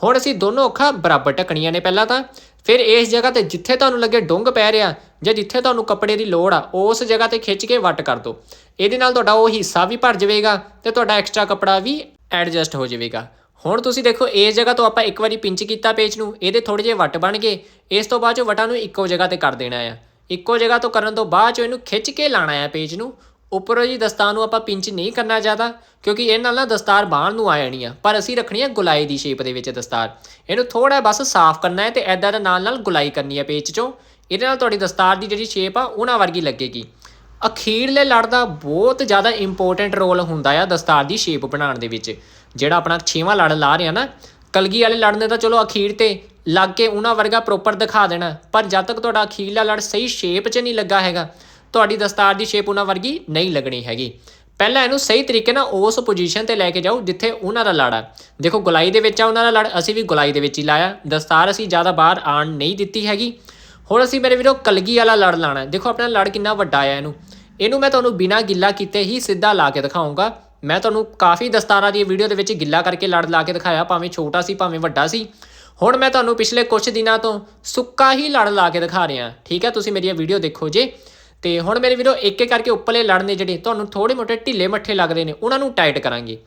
S1: ਹੁਣ ਅਸੀਂ ਦੋਨੋਂ ਅੱਖਾਂ ਬਰਾਬਰ ਢੱਕਣੀਆਂ ਨੇ ਪਹਿਲਾਂ ਤਾਂ। ਫਿਰ ਇਸ ਜਗ੍ਹਾ ਤੇ ਜਿੱਥੇ ਤੁਹਾਨੂੰ ਲੱਗੇ ਡੁੰਗ ਪੈ ਰਿਹਾ ਜਾਂ ਜਿੱਥੇ ਤੁਹਾਨੂੰ ਕੱਪੜੇ ਦੀ ਲੋੜ ਆ, ਉਸ ਜਗ੍ਹਾ ਤੇ ਖਿੱਚ ਕੇ ਵੱਟ ਕਰ ਦਿਓ ਇਹਦੇ ਨਾਲ ਤੁਹਾਡਾ ਉਹ ਹਿੱਸਾ ਵੀ ਭਰ ਜਾਵੇਗਾ ਤੇ ਤੁਹਾਡਾ ਐਕਸਟਰਾ ਕੱਪੜਾ ਵੀ ਐਡਜਸਟ ਹੋ ਜਾਵੇਗਾ। ਹੁਣ ਤੁਸੀਂ ਦੇਖੋ, ਇਸ ਜਗ੍ਹਾ ਤੋਂ ਆਪਾਂ ਇੱਕ ਵਾਰੀ ਪਿੰਚ ਕੀਤਾ ਪੇਚ ਨੂੰ, ਇਹਦੇ ਥੋੜੇ ਜਿਹੇ ਵੱਟ ਬਣ ਗਏ। ਇਸ ਤੋਂ ਬਾਅਦ ਚ ਵਟਾਂ ਨੂੰ ਇੱਕੋ ਜਗ੍ਹਾ ਤੇ ਕਰ ਦੇਣਾ ਆ। ਇੱਕੋ ਜਗ੍ਹਾ ਤੋਂ ਕਰਨ ਤੋਂ ਬਾਅਦ ਚ ਇਹਨੂੰ ਖਿੱਚ ਕੇ ਲਾਣਾ ਆ ਪੇਜ ਨੂੰ। ਉੱਪਰੋਂ ਜੀ ਦਸਤਾਰ ਨੂੰ ਆਪਾਂ ਪਿੰਚ ਨਹੀਂ ਕਰਨਾ ਜ਼ਿਆਦਾ, ਕਿਉਂਕਿ ਇਹ ਨਾਲ ਨਾ ਦਸਤਾਰ ਬਾਹਰ ਨੂੰ ਆ ਜਾਣੀ ਆ। ਪਰ ਅਸੀਂ ਰੱਖਣੀ ਆ ਗੁਲਾਈ ਦੀ ਸ਼ੇਪ ਦੇ ਵਿੱਚ ਦਸਤਾਰ। ਇਹਨੂੰ ਥੋੜਾ ਬਸ ਸਾਫ਼ ਕਰਨਾ ਹੈ ਤੇ ਐਦਾਂ ਦਾ ਨਾਲ ਨਾਲ ਗੁਲਾਈ ਕਰਨੀ ਹੈ ਪੇਚ ਚੋਂ। ਇਹਦੇ ਨਾਲ ਤੁਹਾਡੀ ਦਸਤਾਰ ਦੀ ਜਿਹੜੀ ਸ਼ੇਪ ਆ, ਉਹਨਾਂ ਵਰਗੀ ਲੱਗੇਗੀ। ਅਖੀਰਲੇ ਲੜ ਦਾ ਬਹੁਤ ਜ਼ਿਆਦਾ ਇੰਪੋਰਟੈਂਟ ਰੋਲ ਹੁੰਦਾ ਆ ਦਸਤਾਰ ਦੀ ਸ਼ੇਪ ਬਣਾਉਣ ਦੇ ਵਿੱਚ। ਜਿਹੜਾ ਆਪਣਾ ਛੇਵਾਂ ਲੜ ਲਾ ਰਿਹਾ ਨਾ, ਕਲਗੀ ਵਾਲੇ ਲੜ ਨੇ ਤਾਂ ਚਲੋ ਅਖੀਰ ਤੇ ਲੱਗ ਕੇ ਉਹਨਾਂ ਵਰਗਾ ਪ੍ਰੋਪਰ ਦਿਖਾ ਦੇਣਾ, ਪਰ ਜਦ ਤੱਕ ਤੁਹਾਡਾ ਅਖੀਰਲਾ ਲੜ ਸਹੀ ਸ਼ੇਪ 'ਚ ਨਹੀਂ ਲੱਗਾ ਹੈਗਾ ਤੁਹਾਡੀ ਦਸਤਾਰ ਦੀ ਸ਼ੇਪ ਉਹਨਾਂ ਵਰਗੀ ਨਹੀਂ ਲੱਗਣੀ ਹੈਗੀ। ਪਹਿਲਾਂ ਇਹਨੂੰ ਸਹੀ ਤਰੀਕੇ ਨਾਲ ਉਸ ਪੋਜੀਸ਼ਨ ਤੇ ਲੈ ਕੇ ਜਾਓ ਜਿੱਥੇ ਉਹਨਾਂ ਦਾ ਲੜ ਆ ਦੇਖੋ, ਗੁਲਾਈ ਦੇ ਵਿੱਚ ਆ ਉਹਨਾਂ ਦਾ ਲੜ, ਅਸੀਂ ਵੀ ਗੁਲਾਈ ਦੇ ਵਿੱਚ ਹੀ ਲਾਇਆ। ਦਸਤਾਰ ਅਸੀਂ ਜ਼ਿਆਦਾ ਬਾਹਰ ਆਣ ਨਹੀਂ ਦਿੱਤੀ ਹੈਗੀ। ਹੁਣ ਅਸੀਂ ਮੇਰੇ ਵੀਰੋ ਕਲਗੀ ਵਾਲਾ ਲੜ ਲਾਣਾ ਦੇਖੋ, ਆਪਣਾ ਲੜ ਕਿੰਨਾ ਵੱਡਾ ਆ ਇਹਨੂੰ। ਇਹਨੂੰ ਮੈਂ ਤੁਹਾਨੂੰ ਬਿਨਾਂ ਗਿੱਲਾ ਕੀਤੇ ਹੀ ਸਿੱਧਾ ਲਾ ਕੇ ਦਿਖਾਉਂਗਾ। ਮੈਂ ਤੁਹਾਨੂੰ ਕਾਫੀ ਦਸਤਾਰਾਂ ਦੀ ਵੀਡੀਓ ਦੇ ਵਿੱਚ ਗਿੱਲਾ ਕਰਕੇ ਲੜ ਲਾ ਕੇ ਦਿਖਾਇਆ, ਭਾਵੇਂ ਛੋਟਾ ਸੀ, ਭਾਵੇਂ ਵੱਡਾ ਸੀ। ਹੁਣ ਮੈਂ ਤੁਹਾਨੂੰ ਪਿਛਲੇ ਕੁਝ ਦਿਨਾਂ ਤੋਂ ਸੁੱਕਾ ਹੀ ਲੜ ਲਾ ਕੇ ਦਿਖਾ ਰਿਹਾ। ਠੀਕ ਹੈ, ਤੁਸੀਂ ਮੇਰੀ ਇਹ ਵੀਡੀਓ ਦੇਖੋ ਜੇ। ਤੇ ਹੁਣ ਮੇਰੇ ਵੀਰੋ, ਇੱਕ ਇੱਕ ਕਰਕੇ ਉੱਪਰਲੇ ਲੜ ਨੇ ਜਿਹੜੇ, ਤੁਹਾਨੂੰ ਥੋੜੇ ਮੋਟੇ ਢਿੱਲੇ ਮੱਠੇ ਲੱਗਦੇ ਨੇ, ਉਹਨਾਂ ਨੂੰ ਟਾਈਟ ਕਰਾਂਗੇ।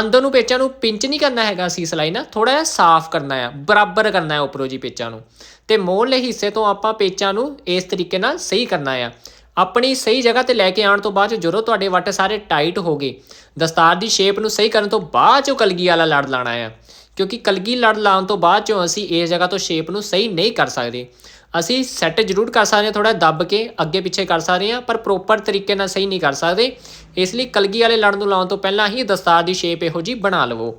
S1: ਅੰਦਰ ਨੂੰ ਪੇਚਾਂ ਨੂੰ ਪਿੰਚ ਨਹੀਂ ਕਰਨਾ ਹੈਗਾ ਅਸੀਂ ਸਲਾਈ ਨਾ ਥੋੜਾ ਜਿਹਾ ਸਾਫ਼ ਕਰਨਾ ਹੈ ਬਰਾਬਰ ਕਰਨਾ ਹੈ ਉੱਪਰੋਂ ਜੀ ਪੇਚਾਂ ਨੂੰ। ਤੇ ਮੋਹਰਲੇ ਹਿੱਸੇ ਤੋਂ ਆਪਾਂ ਪੇਚਾਂ ਨੂੰ ਇਸ ਤਰੀਕੇ ਨਾਲ ਸਹੀ ਕਰਨਾ ਆ। ਆਪਣੀ ਸਹੀ ਜਗ੍ਹਾ ਤੇ ਲੈ ਕੇ ਆਉਣ ਤੋਂ ਬਾਅਦ 'ਚ ਜਦੋਂ ਤੁਹਾਡੇ ਵੱਟ ਸਾਰੇ ਟਾਈਟ ਹੋ ਗਏ, ਦਸਤਾਰ ਦੀ ਸ਼ੇਪ ਨੂੰ ਸਹੀ ਕਰਨ ਤੋਂ ਬਾਅਦ ਚੋਂ ਕਲਗੀ ਵਾਲਾ ਲੜ ਲਾਣਾ ਆ। ਕਿਉਂਕਿ ਕਲਗੀ ਲੜ ਲਾਉਣ ਤੋਂ ਬਾਅਦ ਚੋਂ ਅਸੀਂ ਇਸ ਜਗ੍ਹਾ ਤੋਂ ਸ਼ੇਪ ਨੂੰ ਸਹੀ ਨਹੀਂ ਕਰ ਸਕਦੇ। ਅਸੀਂ ਸੈੱਟ ਜ਼ਰੂਰ ਕਰ ਸਕਦੇ ਹਾਂ ਥੋੜਾ ਦੱਬ ਕੇ ਅੱਗੇ ਪਿੱਛੇ ਕਰ ਸਕਦੇ ਹਾਂ, ਪਰ ਪ੍ਰੋਪਰ ਤਰੀਕੇ ਨਾਲ ਸਹੀ ਨਹੀਂ ਕਰ ਸਕਦੇ। ਇਸ ਲਈ ਕਲਗੀ ਵਾਲੇ ਲੜ ਨੂੰ ਲਾਉਣ ਤੋਂ ਪਹਿਲਾਂ ਹੀ ਦਸਤਾਰ ਦੀ ਸ਼ੇਪ ਇਹੋ ਜੀ ਬਣਾ ਲਵੋ।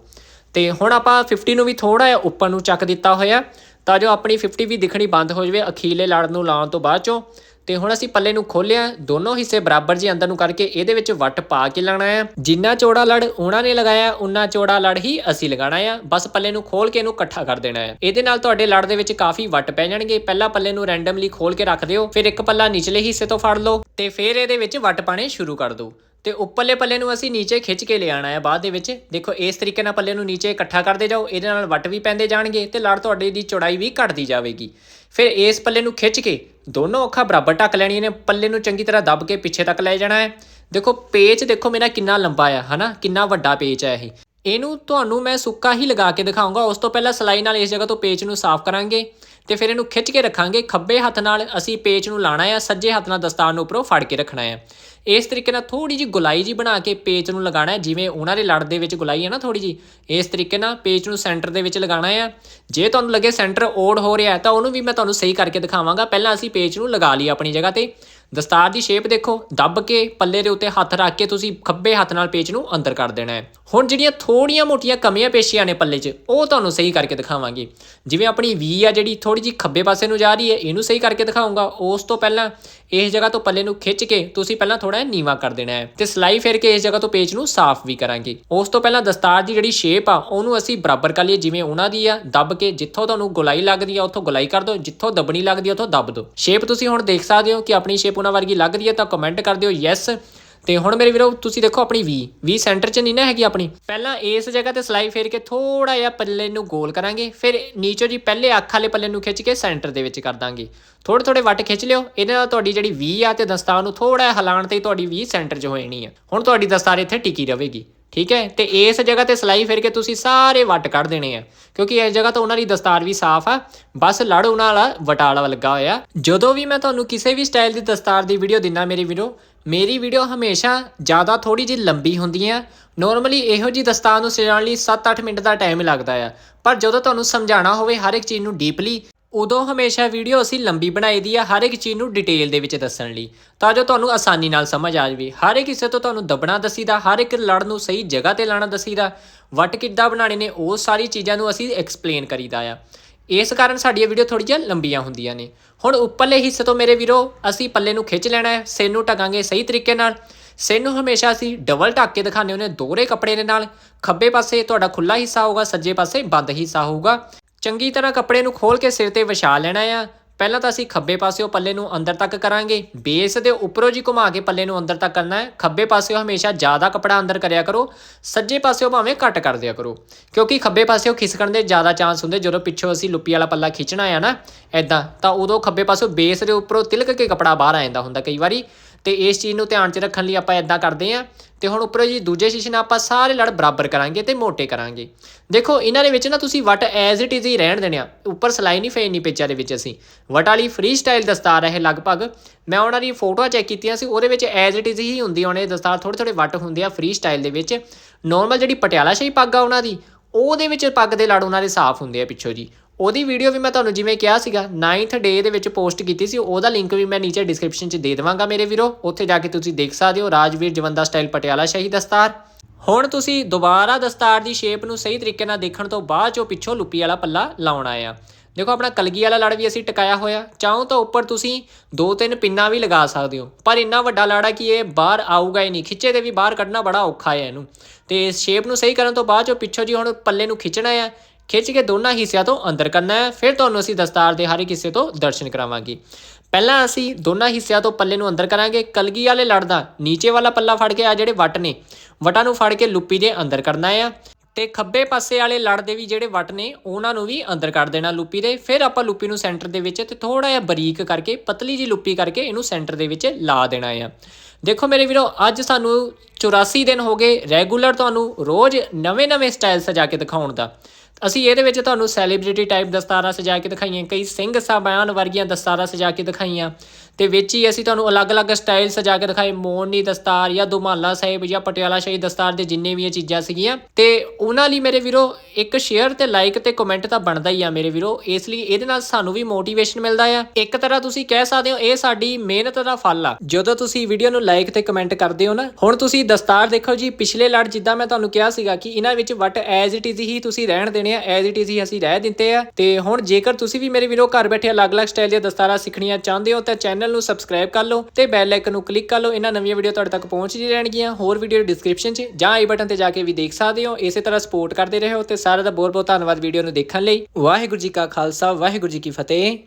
S1: ਤੇ ਹੁਣ ਆਪਾਂ 50 ਨੂੰ ਵੀ ਥੋੜਾ ਜਿਹਾ ਉੱਪਰ ਨੂੰ ਚੱਕ ਦਿੱਤਾ ਹੋਇਆ, ਤਾਂ ਜੋ ਆਪਣੀ 50 ਵੀ ਦਿਖਣੀ ਬੰਦ ਹੋ ਜਾਵੇ ਅਖੀਲੇ ਲੜ ਨੂੰ ਲਾਉਣ ਤੋਂ ਬਾਅਦ ਚੋਂ। ਤੇ ਹੁਣ ਅਸੀਂ ਪੱਲੇ ਨੂੰ ਖੋਲਿਆ ਦੋਨੋਂ ਹਿੱਸੇ ਬਰਾਬਰ ਜੀ ਅੰਦਰ ਨੂੰ ਕਰਕੇ ਇਹਦੇ ਵਿੱਚ ਵੱਟ ਪਾ ਕੇ ਲਾਣਾ ਹੈ ਜਿੰਨਾ ਚੌੜਾ ਲੜ ਉਹਨਾਂ ਨੇ ਲਗਾਇਆ ਉਨਾ ਚੌੜਾ ਲੜ ਹੀ ਅਸੀਂ ਲਗਾਣਾ ਆ। ਬਸ ਪੱਲੇ ਨੂੰ ਖੋਲ ਕੇ ਇਹਨੂੰ ਇਕੱਠਾ ਕਰ ਦੇਣਾ ਹੈ ਇਹਦੇ ਨਾਲ ਤੁਹਾਡੇ ਲੜ ਦੇ ਵਿੱਚ ਕਾਫੀ ਵੱਟ ਪੈ ਜਾਣਗੇ। ਪਹਿਲਾਂ ਪੱਲੇ ਨੂੰ ਰੈਂਡਮਲੀ ਖੋਲ ਕੇ ਰੱਖ ਦਿਓ, ਫਿਰ ਇੱਕ ਪੱਲਾ ਨਿਚਲੇ ਹਿੱਸੇ ਤੋਂ ਫੜ ਲਓ ਤੇ ਫਿਰ ਇਹਦੇ ਵਿੱਚ ਵੱਟ ਪਾਣੇ ਸ਼ੁਰੂ ਕਰ ਦਿਓ। ਤੇ ਉੱਪਰਲੇ ਪੱਲੇ ਨੂੰ ਅਸੀਂ ਨੀਚੇ ਖਿੱਚ ਕੇ ਲੈ ਆਣਾ ਹੈ ਬਾਅਦ ਦੇ ਵਿੱਚ। ਦੇਖੋ, ਇਸ ਤਰੀਕੇ ਨਾਲ ਪੱਲੇ ਨੂੰ ਨੀਚੇ ਇਕੱਠਾ ਕਰਦੇ ਜਾਓ, ਇਹਦੇ ਨਾਲ ਵੱਟ ਵੀ ਪੈਂਦੇ ਜਾਣਗੇ ਤੇ ਲੜ ਤੁਹਾਡੇ ਦੀ ਚੌੜਾਈ ਵੀ ਘਟਦੀ ਜਾਵੇਗੀ। ਫਿਰ ਇਸ ਪੱਲੇ ਨੂੰ ਖਿੱਚ ਕੇ ਦੋਨੋਂ ਅੱਖਾਂ ਬਰਾਬਰ ਢੱਕ ਲੈਣੀਆਂ ਨੇ, ਪੱਲੇ ਨੂੰ ਚੰਗੀ ਤਰ੍ਹਾਂ ਦੱਬ ਕੇ ਪਿੱਛੇ ਤੱਕ ਲੈ ਜਾਣਾ ਹੈ। ਦੇਖੋ, ਪੇਚ ਦੇਖੋ ਮੇਰਾ ਕਿੰਨਾ ਲੰਬਾ ਆ, ਹਨਾ? ਕਿੰਨਾ ਵੱਡਾ ਪੇਚ ਹੈ ਇਹ। ਇਹਨੂੰ ਤੁਹਾਨੂੰ ਮੈਂ ਸੁੱਕਾ ਹੀ ਲਗਾ ਕੇ ਦਿਖਾਉਂਗਾ, ਉਸ ਤੋਂ ਪਹਿਲਾਂ ਸਲਾਈ ਨਾਲ ਇਸ ਜਗ੍ਹਾ ਤੋਂ ਪੇਚ ਨੂੰ ਸਾਫ਼ ਕਰਾਂਗੇ ਤੇ ਫਿਰ ਇਹਨੂੰ ਖਿੱਚ ਕੇ ਰੱਖਾਂਗੇ ਖੱਬੇ ਹੱਥ ਨਾਲ। ਅਸੀਂ ਪੇਚ ਨੂੰ ਲਾਣਾ ਹੈ ਸੱਜੇ ਹੱਥ ਨਾਲ ਦਸਤਾਰ ਨੂੰ ਉੱਪਰੋਂ ਫੜ ਕੇ ਰੱਖਣਾ ਹੈ ਇਸ ਤਰੀਕੇ ਨਾਲ ਥੋੜੀ ਜੀ ਗੁਲਾਈ ਜੀ ਬਣਾ ਕੇ ਪੇਚ ਨੂੰ ਲਗਾਣਾ ਹੈ, ਜਿਵੇਂ ਉਹਨਾਂ ਦੇ ਲੜ ਦੇ ਵਿੱਚ ਗੁਲਾਈ ਹੈ ਨਾ ਥੋੜੀ ਜੀ ਇਸ ਤਰੀਕੇ ਨਾਲ ਪੇਚ ਨੂੰ ਸੈਂਟਰ ਦੇ ਵਿੱਚ ਲਗਾਣਾ ਹੈ। ਜੇ ਤੁਹਾਨੂੰ ਲੱਗੇ ਸੈਂਟਰ ਓਡ ਹੋ ਰਿਹਾ ਤਾਂ ਉਹਨੂੰ ਵੀ ਮੈਂ ਤੁਹਾਨੂੰ ਸਹੀ ਕਰਕੇ ਦਿਖਾਵਾਂਗਾ। ਪਹਿਲਾਂ ਅਸੀਂ ਪੇਚ ਨੂੰ ਲਗਾ ਲਈ ਆਪਣੀ ਜਗ੍ਹਾ ਤੇ। ਦਸਤਾਰ ਦੀ ਸ਼ੇਪ ਦੇਖੋ, ਦੱਬ ਕੇ ਪੱਲੇ ਦੇ ਉੱਤੇ ਹੱਥ ਰੱਖ ਕੇ ਤੁਸੀਂ ਖੱਬੇ ਹੱਥ ਨਾਲ ਪੇਚ ਨੂੰ ਅੰਦਰ ਕਰ ਦੇਣਾ ਹੈ। ਹੁਣ ਜਿਹੜੀਆਂ ਥੋੜੀਆਂ ਮੋਟੀਆਂ ਕਮੀਆਂ ਪੇਸ਼ੀਆਂ ਨੇ ਪੱਲੇ 'ਚ, ਉਹ ਤੁਹਾਨੂੰ ਸਹੀ ਕਰਕੇ ਦਿਖਾਵਾਂਗੇ। ਜਿਵੇਂ ਆਪਣੀ ਵੀ ਆ ਜਿਹੜੀ ਥੋੜੀ ਜੀ ਖੱਬੇ ਪਾਸੇ ਨੂੰ ਜਾ ਰਹੀ ਹੈ, ਇਹਨੂੰ ਸਹੀ ਕਰਕੇ ਦਿਖਾਉਂਗਾ। ਉਸ ਤੋਂ ਪਹਿਲਾਂ ਇਸ ਜਗ੍ਹਾ ਤੋਂ ਪੱਲੇ ਨੂੰ ਖਿੱਚ ਕੇ ਤੁਸੀਂ ਪਹਿਲਾਂ ਥੋੜਾ ਨੀਵਾ ਕਰ ਦੇਣਾ ਹੈ ਤੇ ਸਲਾਈ ਫੇਰ ਕੇ ਇਸ ਜਗ੍ਹਾ ਤੋਂ ਪੇਚ ਨੂੰ ਸਾਫ਼ ਵੀ ਕਰਾਂਗੇ। ਉਸ ਤੋਂ ਪਹਿਲਾਂ ਦਸਤਾਰ ਦੀ ਜਿਹੜੀ ਸ਼ੇਪ ਆ, ਉਹਨੂੰ ਅਸੀਂ ਬਰਾਬਰ ਕਰ ਲਈਏ, ਜਿਵੇਂ ਉਹਨਾਂ ਦੀ ਆ, ਦੱਬ ਕੇ ਜਿੱਥੋਂ ਤੁਹਾਨੂੰ ਗੁਲਾਈ ਲੱਗਦੀ ਆ, ਉੱਥੋਂ ਗੁਲਾਈ ਕਰ ਦਿਓ, ਜਿੱਥੋਂ ਦੱਬਣੀ ਲੱਗਦੀ ਆ, ਉੱਥੋਂ ਦੱਬ ਦਿਓ। ਸ਼ੇਪ ਤੁਸੀਂ ਹੁਣ ਦੇਖ ਸਕਦੇ ਹੋ ਕਿ ਆਪਣੀ ਸ਼ੇਪ ਉਹਨਾਂ ਵਰਗੀ ਲੱਗਦੀ ਹੈ ਤਾਂ ਕਮੈਂਟ ਕਰ ਦਿਓ ਯੈਸ ਤੇ ਹੁਣ ਮੇਰੇ ਵੀਰੋ, ਤੁਸੀਂ ਦੇਖੋ ਆਪਣੀ ਵੀ ਵੀ ਸੈਂਟਰ 'ਚ ਨਹੀਂ ਨਾ ਹੈਗੀ ਆਪਣੀ। ਪਹਿਲਾਂ ਇਸ ਜਗ੍ਹਾ ਤੇ ਸਲਾਈ ਫੇਰ ਕੇ ਥੋੜਾ ਜਿਹਾ ਪੱਲੇ ਨੂੰ ਗੋਲ ਕਰਾਂਗੇ, ਫਿਰ ਨੀਚੋ ਜੀ ਪਹਿਲੇ ਅੱਖ ਵਾਲੇ ਪੱਲੇ ਨੂੰ ਖਿੱਚ ਕੇ ਸੈਂਟਰ ਦੇ ਵਿੱਚ ਕਰ ਦਾਂਗੇ। ਥੋੜੇ ਥੋੜੇ ਵੱਟ ਖਿੱਚ ਲਿਓ, ਇਹਦੇ ਨਾਲ ਤੁਹਾਡੀ ਜਿਹੜੀ ਵੀ ਆ ਤੇ ਦਸਤਾਰ ਨੂੰ ਥੋੜਾ ਜਿਹਾ ਤੇ ਤੁਹਾਡੀ ਵੀ ਸੈਂਟਰ 'ਚ ਹੋ ਜਾਣੀ ਆ। ਹੁਣ ਤੁਹਾਡੀ ਦਸਤਾਰ ਇੱਥੇ ਟਿਕੀ ਰਹੇਗੀ। ਠੀਕ ਹੈ? ਤੇ ਇਸ ਜਗ੍ਹਾ ਤੇ ਸਲਾਈ ਫੇਰ ਕੇ ਤੁਸੀਂ ਸਾਰੇ ਵੱਟ ਕੱਢ ਦੇਣੇ ਆ। ਕਿਉਂਕਿ ਇਸ ਜਗ੍ਹਾ ਤੋਂ ਉਹਨਾਂ ਦੀ ਦਸਤਾਰ ਵੀ ਸਾਫ਼ ਆ। ਬਸ ਲੜ ਉਹਨਾਂ ਵਾਲਾ ਵਟਾਲਾ ਲੱਗਾ ਹੋਇਆ। ਜਦੋਂ ਵੀ ਮੈਂ ਤੁਹਾਨੂੰ ਕਿਸੇ ਵੀ ਸਟਾਈਲ ਦੀ ਦਸਤਾਰ ਦੀ ਵੀਡੀਓ ਦਿੰਨਾ ਮੇਰੀ ਵੀਡੀਓ ਮੇਰੀ ਵੀਡੀਓ ਹਮੇਸ਼ਾ ਜ਼ਿਆਦਾ ਥੋੜੀ ਜਿਹੀ ਲੰਬੀ ਹੁੰਦੀ ਆ। ਨਾਰਮਲੀ ਇਹੋ ਜੀ ਦਸਤਾਰ ਨੂੰ ਸਜਾਉਣ ਲਈ 7-8 ਮਿੰਟ ਦਾ ਟਾਈਮ ਲੱਗਦਾ ਆ। ਪਰ ਜਦੋਂ ਤੁਹਾਨੂੰ ਸਮਝਾਉਣਾ ਹੋਵੇ ਹਰ ਇੱਕ ਚੀਜ਼ ਨੂੰ ਡੀਪਲੀ ਉਦੋਂ ਹਮੇਸ਼ਾ ਵੀਡੀਓ ਅਸੀਂ ਲੰਬੀ ਬਣਾਈ ਦੀ ਆ, ਹਰ ਇੱਕ ਚੀਜ਼ ਨੂੰ ਡਿਟੇਲ ਦੇ ਵਿੱਚ ਦੱਸਣ ਲਈ। ਤਾਂ ਜੋ ਤੁਹਾਨੂੰ ਆਸਾਨੀ ਨਾਲ ਸਮਝ ਆ ਜਾਵੇ। ਹਰ ਇੱਕ ਹਿੱਸੇ ਤੋਂ ਤੁਹਾਨੂੰ ਦੱਬਣਾ ਦਸੀਦਾ, ਹਰ ਇੱਕ ਲੜ ਨੂੰ ਸਹੀ ਜਗ੍ਹਾ ਤੇ ਲਾਣਾ ਦਸੀਦਾ। ਵੱਟ ਕਿੱਦਾਂ ਬਣਾਣੇ ਨੇ, ਉਹ ਸਾਰੀ ਚੀਜ਼ਾਂ ਨੂੰ ਅਸੀਂ ਐਕਸਪਲੇਨ ਕਰੀਦਾ ਆ। ਇਸ ਕਾਰਨ ਸਾਡੀਆਂ ਵੀਡੀਓ ਥੋੜੀ ਲੰਬੀਆਂ ਹੁੰਦੀਆਂ ਨੇ। ਹੁਣ ਉੱਪਰਲੇ ਹਿੱਸੇ ਤੋਂ ਮੇਰੇ ਵੀਰੋ, ਅਸੀਂ ਪੱਲੇ ਨੂੰ ਖਿੱਚ ਲੈਣਾ ਹੈ, ਸਿਰ ਨੂੰ ਟਕਾਂਗੇ ਸਹੀ ਤਰੀਕੇ ਨਾਲ। ਸਿਰ ਨੂੰ ਹਮੇਸ਼ਾ ਅਸੀਂ ਡਬਲ ਢੱਕ ਕੇ ਦਿਖਾਉਂਦੇ ਹੁੰਦੇ ਦੋਹਰੇ ਕੱਪੜੇ ਦੇ ਨਾਲ। ਖੱਬੇ ਪਾਸੇ ਤੁਹਾਡਾ ਖੁੱਲਾ ਹਿੱਸਾ ਹੋਊਗਾ, ਸੱਜੇ ਪਾਸੇ ਬੰਦ ਹਿੱਸਾ ਹੋਊਗਾ। ਚੰਗੀ ਤਰ੍ਹਾਂ ਕੱਪੜੇ ਨੂੰ ਖੋਲ ਕੇ ਸਿਰ ਤੇ ਵਿਛਾ ਲੈਣਾ ਆ। ਪਹਿਲਾਂ ਤਾਂ ਅਸੀਂ ਖੱਬੇ ਪਾਸਿਓਂ ਪੱਲੇ ਨੂੰ ਅੰਦਰ ਤੱਕ ਕਰਾਂਗੇ। ਬੇਸ ਦੇ ਉੱਪਰੋਂ ਜੀ ਘੁਮਾ ਕੇ ਪੱਲੇ ਨੂੰ ਅੰਦਰ ਤੱਕ ਕਰਨਾ ਹੈ। ਖੱਬੇ ਪਾਸਿਓ ਹਮੇਸ਼ਾ ਜ਼ਿਆਦਾ ਕਪੜਾ ਅੰਦਰ ਕਰਿਆ ਕਰੋ। ਸੱਜੇ ਪਾਸਿਓ ਭਾਵੇਂ ਘੱਟ ਕਰ ਦਿਆ ਕਰੋ। ਕਿਉਂਕਿ ਖੱਬੇ ਪਾਸਿਓ ਖਿਸਕਣ ਦੇ ਜ਼ਿਆਦਾ ਚਾਂਸ ਹੁੰਦੇ ਜਦੋਂ ਪਿੱਛੋਂ ਅਸੀਂ ਲੁੱਪੀ ਵਾਲਾ ਪੱਲਾ ਖਿੱਚਣਾ ਆ ਨਾ ਐਦਾਂ ਤਾਂ ਉਦੋਂ ਖੱਬੇ ਪਾਸਿਓਂ ਬੇਸ ਦੇ ਉੱਪਰੋਂ ਤਿਲਕ ਕੇ ਕਪੜਾ ਬਾਹਰ ਆ ਜਾਂਦਾ ਹੁੰਦਾ ਕਈ ਵਾਰੀ। ਤੇ ਇਸ ਚੀਜ਼ ਨੂੰ ਧਿਆਨ 'ਚ ਰੱਖਣ ਲਈ ਆਪਾਂ ਐਦਾਂ ਕਰਦੇ ਆਂ ਤੇ ਹੁਣ ਉੱਪਰੋਂ ਜੀ ਦੂਜੇ ਸ਼ੀਸ਼ੇ ਨਾਲ ਆਪਾਂ ਸਾਰੇ ਲੜ ਬਰਾਬਰ ਕਰਾਂਗੇ ਤੇ ਮੋਟੇ ਕਰਾਂਗੇ। ਦੇਖੋ, ਇਹਨਾਂ ਦੇ ਵਿੱਚ ਨਾ ਤੁਸੀਂ ਵਟ ਐਜ਼ ਇਟ ਇਜ਼ ਹੀ ਰਹਿਣ ਦੇਣੇ ਆ। ਉੱਪਰ ਸਲਾਈ ਨਹੀਂ ਫੇਰਨੀ ਪਿੱਚਾਂ ਦੇ ਵਿੱਚ ਅਸੀਂ। ਵਟ ਵਾਲੀ ਫ੍ਰੀ ਸਟਾਈਲ ਦਸਤਾਰ ਹੈ ਇਹ ਲਗਭਗ। ਮੈਂ ਉਹਨਾਂ ਦੀ ਫੋਟੋਆਂ ਚੈੱਕ ਕੀਤੀਆਂ ਸੀ, ਉਹਦੇ ਵਿੱਚ ਐਜ਼ ਇਟ ਇਜ਼ ਹੀ ਹੁੰਦੀ ਉਹਨੇ ਦਸਤਾਰ ਥੋੜੇ ਥੋੜੇ ਵਟ ਹੁੰਦੇ ਆ ਫ੍ਰੀ ਸਟਾਈਲ ਦੇ ਵਿੱਚ। ਨਾਰਮਲ ਜਿਹੜੀ ਪਟਿਆਲਾ ਸ਼ਾਹੀ ਪੱਗ ਆ ਉਹਨਾਂ ਦੀ, ਉਹਦੇ ਵਿੱਚ ਪੱਗ ਦੇ ਲੜ ਉਹਨਾਂ ਦੇ ਸਾਫ਼ ਹੁੰਦੇ ਆ ਪਿੱਛੋਂ ਜੀ। ਉਹਦੀ ਵੀਡੀਓ ਵੀ ਮੈਂ ਤੁਹਾਨੂੰ ਜਿਵੇਂ ਕਿਹਾ ਸੀਗਾ 9th ਡੇ ਦੇ ਵਿੱਚ ਪੋਸਟ ਕੀਤੀ ਸੀ, ਉਹਦਾ ਲਿੰਕ ਵੀ ਮੈਂ ਨੀਚੇ ਡਿਸਕ੍ਰਿਪਸ਼ਨ 'ਚ ਦੇ ਦੇਵਾਂਗਾ ਮੇਰੇ ਵੀਰੋ। ਉੱਥੇ ਜਾ ਕੇ ਤੁਸੀਂ ਦੇਖ ਸਕਦੇ ਹੋ ਰਾਜਵੀਰ ਜਵੰਦਾ ਸਟਾਈਲ ਪਟਿਆਲਾ ਸ਼ਾਹੀ ਦਸਤਾਰ ਹੁਣ ਤੁਸੀਂ ਦੁਬਾਰਾ ਦਸਤਾਰ ਦੀ ਸ਼ੇਪ ਨੂੰ ਸਹੀ ਤਰੀਕੇ ਨਾਲ ਦੇਖਣ ਤੋਂ ਬਾਅਦ ਚੋਂ ਪਿੱਛੋਂ ਲੁੱਪੀ ਵਾਲਾ ਪੱਲਾ ਲਾਉਣਾ ਆ। ਦੇਖੋ ਆਪਣਾ ਕਲਗੀ ਵਾਲਾ ਲੜ ਵੀ ਅਸੀਂ ਟਿਕਾਇਆ ਹੋਇਆ। ਚਾਹੋ ਤਾਂ ਉੱਪਰ ਤੁਸੀਂ ਦੋ ਤਿੰਨ ਪਿੰਨਾਂ ਵੀ ਲਗਾ ਸਕਦੇ ਹੋ। ਪਰ ਇੰਨਾ ਵੱਡਾ ਲੜਾ ਕਿ ਇਹ ਬਾਹਰ ਆਊਗਾ ਹੀ ਨਹੀਂ। ਖਿੱਚੇ ਦੇ ਵੀ ਬਾਹਰ ਕੱਢਣਾ ਬੜਾ ਔਖਾ ਹੈ ਇਹਨੂੰ। ਤੇ ਸ਼ੇਪ ਨੂੰ ਸਹੀ ਕਰਨ ਤੋਂ ਬਾਅਦ ਚੋਂ ਪਿੱਛੋਂ ਜੀ ਹੁਣ ਪੱਲੇ ਨੂੰ ਖਿੱਚਣਾ ਆ। ਖਿੱਚ ਕੇ ਦੋਨਾਂ ਹਿੱਸਿਆਂ ਤੋਂ ਅੰਦਰ ਕਰਨਾ ਹੈ। ਫਿਰ ਤੁਹਾਨੂੰ ਅਸੀਂ ਦਸਤਾਰ ਦੇ ਹਰ ਇੱਕ ਹਿੱਸੇ ਤੋਂ ਦਰਸ਼ਨ ਕਰਾਵਾਂਗੇ। ਪਹਿਲਾਂ ਅਸੀਂ ਦੋਨਾਂ ਹਿੱਸਿਆਂ ਤੋਂ ਪੱਲੇ ਨੂੰ ਅੰਦਰ ਕਰਾਂਗੇ। ਕਲਗੀ ਵਾਲੇ ਲੜ ਦਾ ਨੀਚੇ ਵਾਲਾ ਪੱਲਾ ਫੜ ਕੇ ਆ ਜਿਹੜੇ ਵਟ ਨੇ, ਵਟਾਂ ਨੂੰ ਫੜ ਕੇ ਲੁੱਪੀ ਦੇ ਅੰਦਰ ਕਰਨਾ ਆ। ਤੇ ਖੱਬੇ ਪਾਸੇ ਵਾਲੇ ਲੜ ਦੇ ਵੀ ਜਿਹੜੇ ਵਟ ਨੇ, ਉਹਨਾਂ ਨੂੰ ਵੀ ਅੰਦਰ ਕੱਢ ਦੇਣਾ ਲੁੱਪੀ ਦੇ। ਫਿਰ ਆਪਾਂ ਲੁੱਪੀ ਨੂੰ ਸੈਂਟਰ ਦੇ ਵਿੱਚ ਤੇ ਥੋੜਾ ਜਿਹਾ ਬਰੀਕ ਕਰਕੇ, ਪਤਲੀ ਜੀ ਲੁੱਪੀ ਕਰਕੇ ਇਹਨੂੰ ਸੈਂਟਰ ਦੇ ਵਿੱਚ ਲਾ ਦੇਣਾ ਆ। ਦੇਖੋ ਮੇਰੇ ਵੀਰੋ, ਅੱਜ ਸਾਨੂੰ 84 ਦਿਨ ਹੋ ਗਏ। ਰੈਗੂਲਰ ਤੁਹਾਨੂੰ ਰੋਜ਼ ਨਵੇਂ-ਨਵੇਂ ਸਟਾਈਲ ਸਜਾ ਕੇ ਦਿਖਾਉਣ ਦਾ। ਅਸੀਂ ਇਹਦੇ ਵਿੱਚ ਤੁਹਾਨੂੰ ਸੈਲੀਬ੍ਰਿਟੀ ਟਾਈਪ ਦਸਤਾਰਾਂ ਸਜਾ ਕੇ ਦਿਖਾਈਆਂ, ਕਈ ਸਿੰਘ ਸਾਹਿਬਾਨ ਵਰਗੀਆਂ ਦਸਤਾਰਾਂ ਸਜਾ ਕੇ ਦਿਖਾਈਆਂ। ਤੇ ਵਿੱਚ ਹੀ ਅਸੀਂ ਤੁਹਾਨੂੰ ਅਲੱਗ-ਅਲੱਗ ਸਟਾਈਲ ਸਜਾ ਕੇ ਦਿਖਾਏ। ਮੋਰਨੀ ਦਸਤਾਰ ਜਾਂ ਦੁਮਾਲਾ ਸਾਹਿਬ ਜਾਂ ਪਟਿਆਲਾ ਸ਼ਾਹੀ ਦਸਤਾਰ ਦੇ ਜਿੰਨੇ ਵੀ ਇਹ ਚੀਜ਼ਾਂ ਸੀਗੀਆਂ। ਤੇ ਉਹਨਾਂ ਲਈ ਮੇਰੇ ਵੀਰੋ, ਇੱਕ ਸ਼ੇਅਰ ਤੇ ਲਾਈਕ ਤੇ ਕਮੈਂਟ ਤਾਂ ਬਣਦਾ ਹੀ ਆ ਮੇਰੇ ਵੀਰੋ। ਇਸ ਲਈ ਇਹਦੇ ਨਾਲ ਸਾਨੂੰ ਵੀ ਮੋਟੀਵੇਸ਼ਨ ਮਿਲਦਾ ਆ। ਇੱਕ ਤਰ੍ਹਾਂ ਤੁਸੀਂ ਕਹਿ ਸਕਦੇ ਹੋ, ਇਹ ਸਾਡੀ ਮਿਹਨਤ ਦਾ ਫਲ ਆ। ਜਦੋਂ ਤੁਸੀਂ ਵੀਡੀਓ ਨੂੰ ਲਾਈਕ ਤੇ ਕਮੈਂਟ ਕਰਦੇ ਹੋ ਨਾ, ਹੁਣ ਤੁਸੀਂ ਦਸਤਾਰ ਦੇਖੋ ਜੀ, ਪਿਛਲੇ ਲੜ ਜਿੱਦਾਂ ਮੈਂ ਤੁਹਾਨੂੰ ਕਿਹਾ ਸੀਗਾ ਕਿ ਇਹਨਾਂ ਵਿੱਚ ਵਟ ਐਜ਼ ਇਟ ਇਜ਼ ਹੀ ਤੁਸੀਂ ਰਹਿਣ ਦੇਣੇ ਆ ਐਜ਼ ਇਟ ਇਜ਼ ਹੀ ਅਸੀਂ ਰਹਿ ਦਿੱਤੇ ਆ। ਤੇ ਹੁਣ ਜੇਕਰ ਤੁਸੀਂ ਵੀ ਮੇਰੇ ਵੀਰੋ ਘਰ ਬੈਠੇ ਅਲੱਗ-ਅਲੱਗ ਸਟਾਈਲ ਦੀਆਂ ਦਸਤਾਰਾਂ ਸਿੱਖਣੀਆਂ ਚਾਹੁੰਦੇ ਹੋ, ਤਾਂ ਚੈਨਲ ਨੂੰ ਸਬਸਕ੍ਰਾਈਬ ਕਰ ਲਓ ਤੇ ਬੈਲ ਆਈਕਨ ਨੂੰ ਕਲਿੱਕ ਕਰ ਲਓ। ਇਹਨਾਂ ਨਵੀਆਂ ਵੀਡੀਓ ਤੁਹਾਡੇ ਤੱਕ ਪਹੁੰਚ ਪਹੁੰਚਦੀ ਰਹਿਣਗੀਆਂ ਹੋਰ ਵੀਡੀਓ ਡਿਸਕ੍ਰਿਪਸ਼ਨ 'ਚ ਜਾਂ ਆਈ ਬਟਨ ਤੇ ਜਾ ਕੇ ਵੀ ਦੇਖ ਸਕਦੇ ਹੋ। ਇਸੇ ਤਰ੍ਹਾਂ ਸਪੋਰਟ ਕਰਦੇ ਰਹੋ ਤੇ ਸਾਰਿਆਂ ਦਾ ਬਹੁਤ ਬਹੁਤ ਧੰਨਵਾਦ ਵੀਡੀਓ ਨੂੰ ਦੇਖਣ ਲਈ। ਵਾਹਿਗੁਰੂ ਜੀ ਕਾ ਖਾਲਸਾ, ਵਾਹਿਗੁਰੂ ਜੀ ਕੀ ਫਤਿਹ।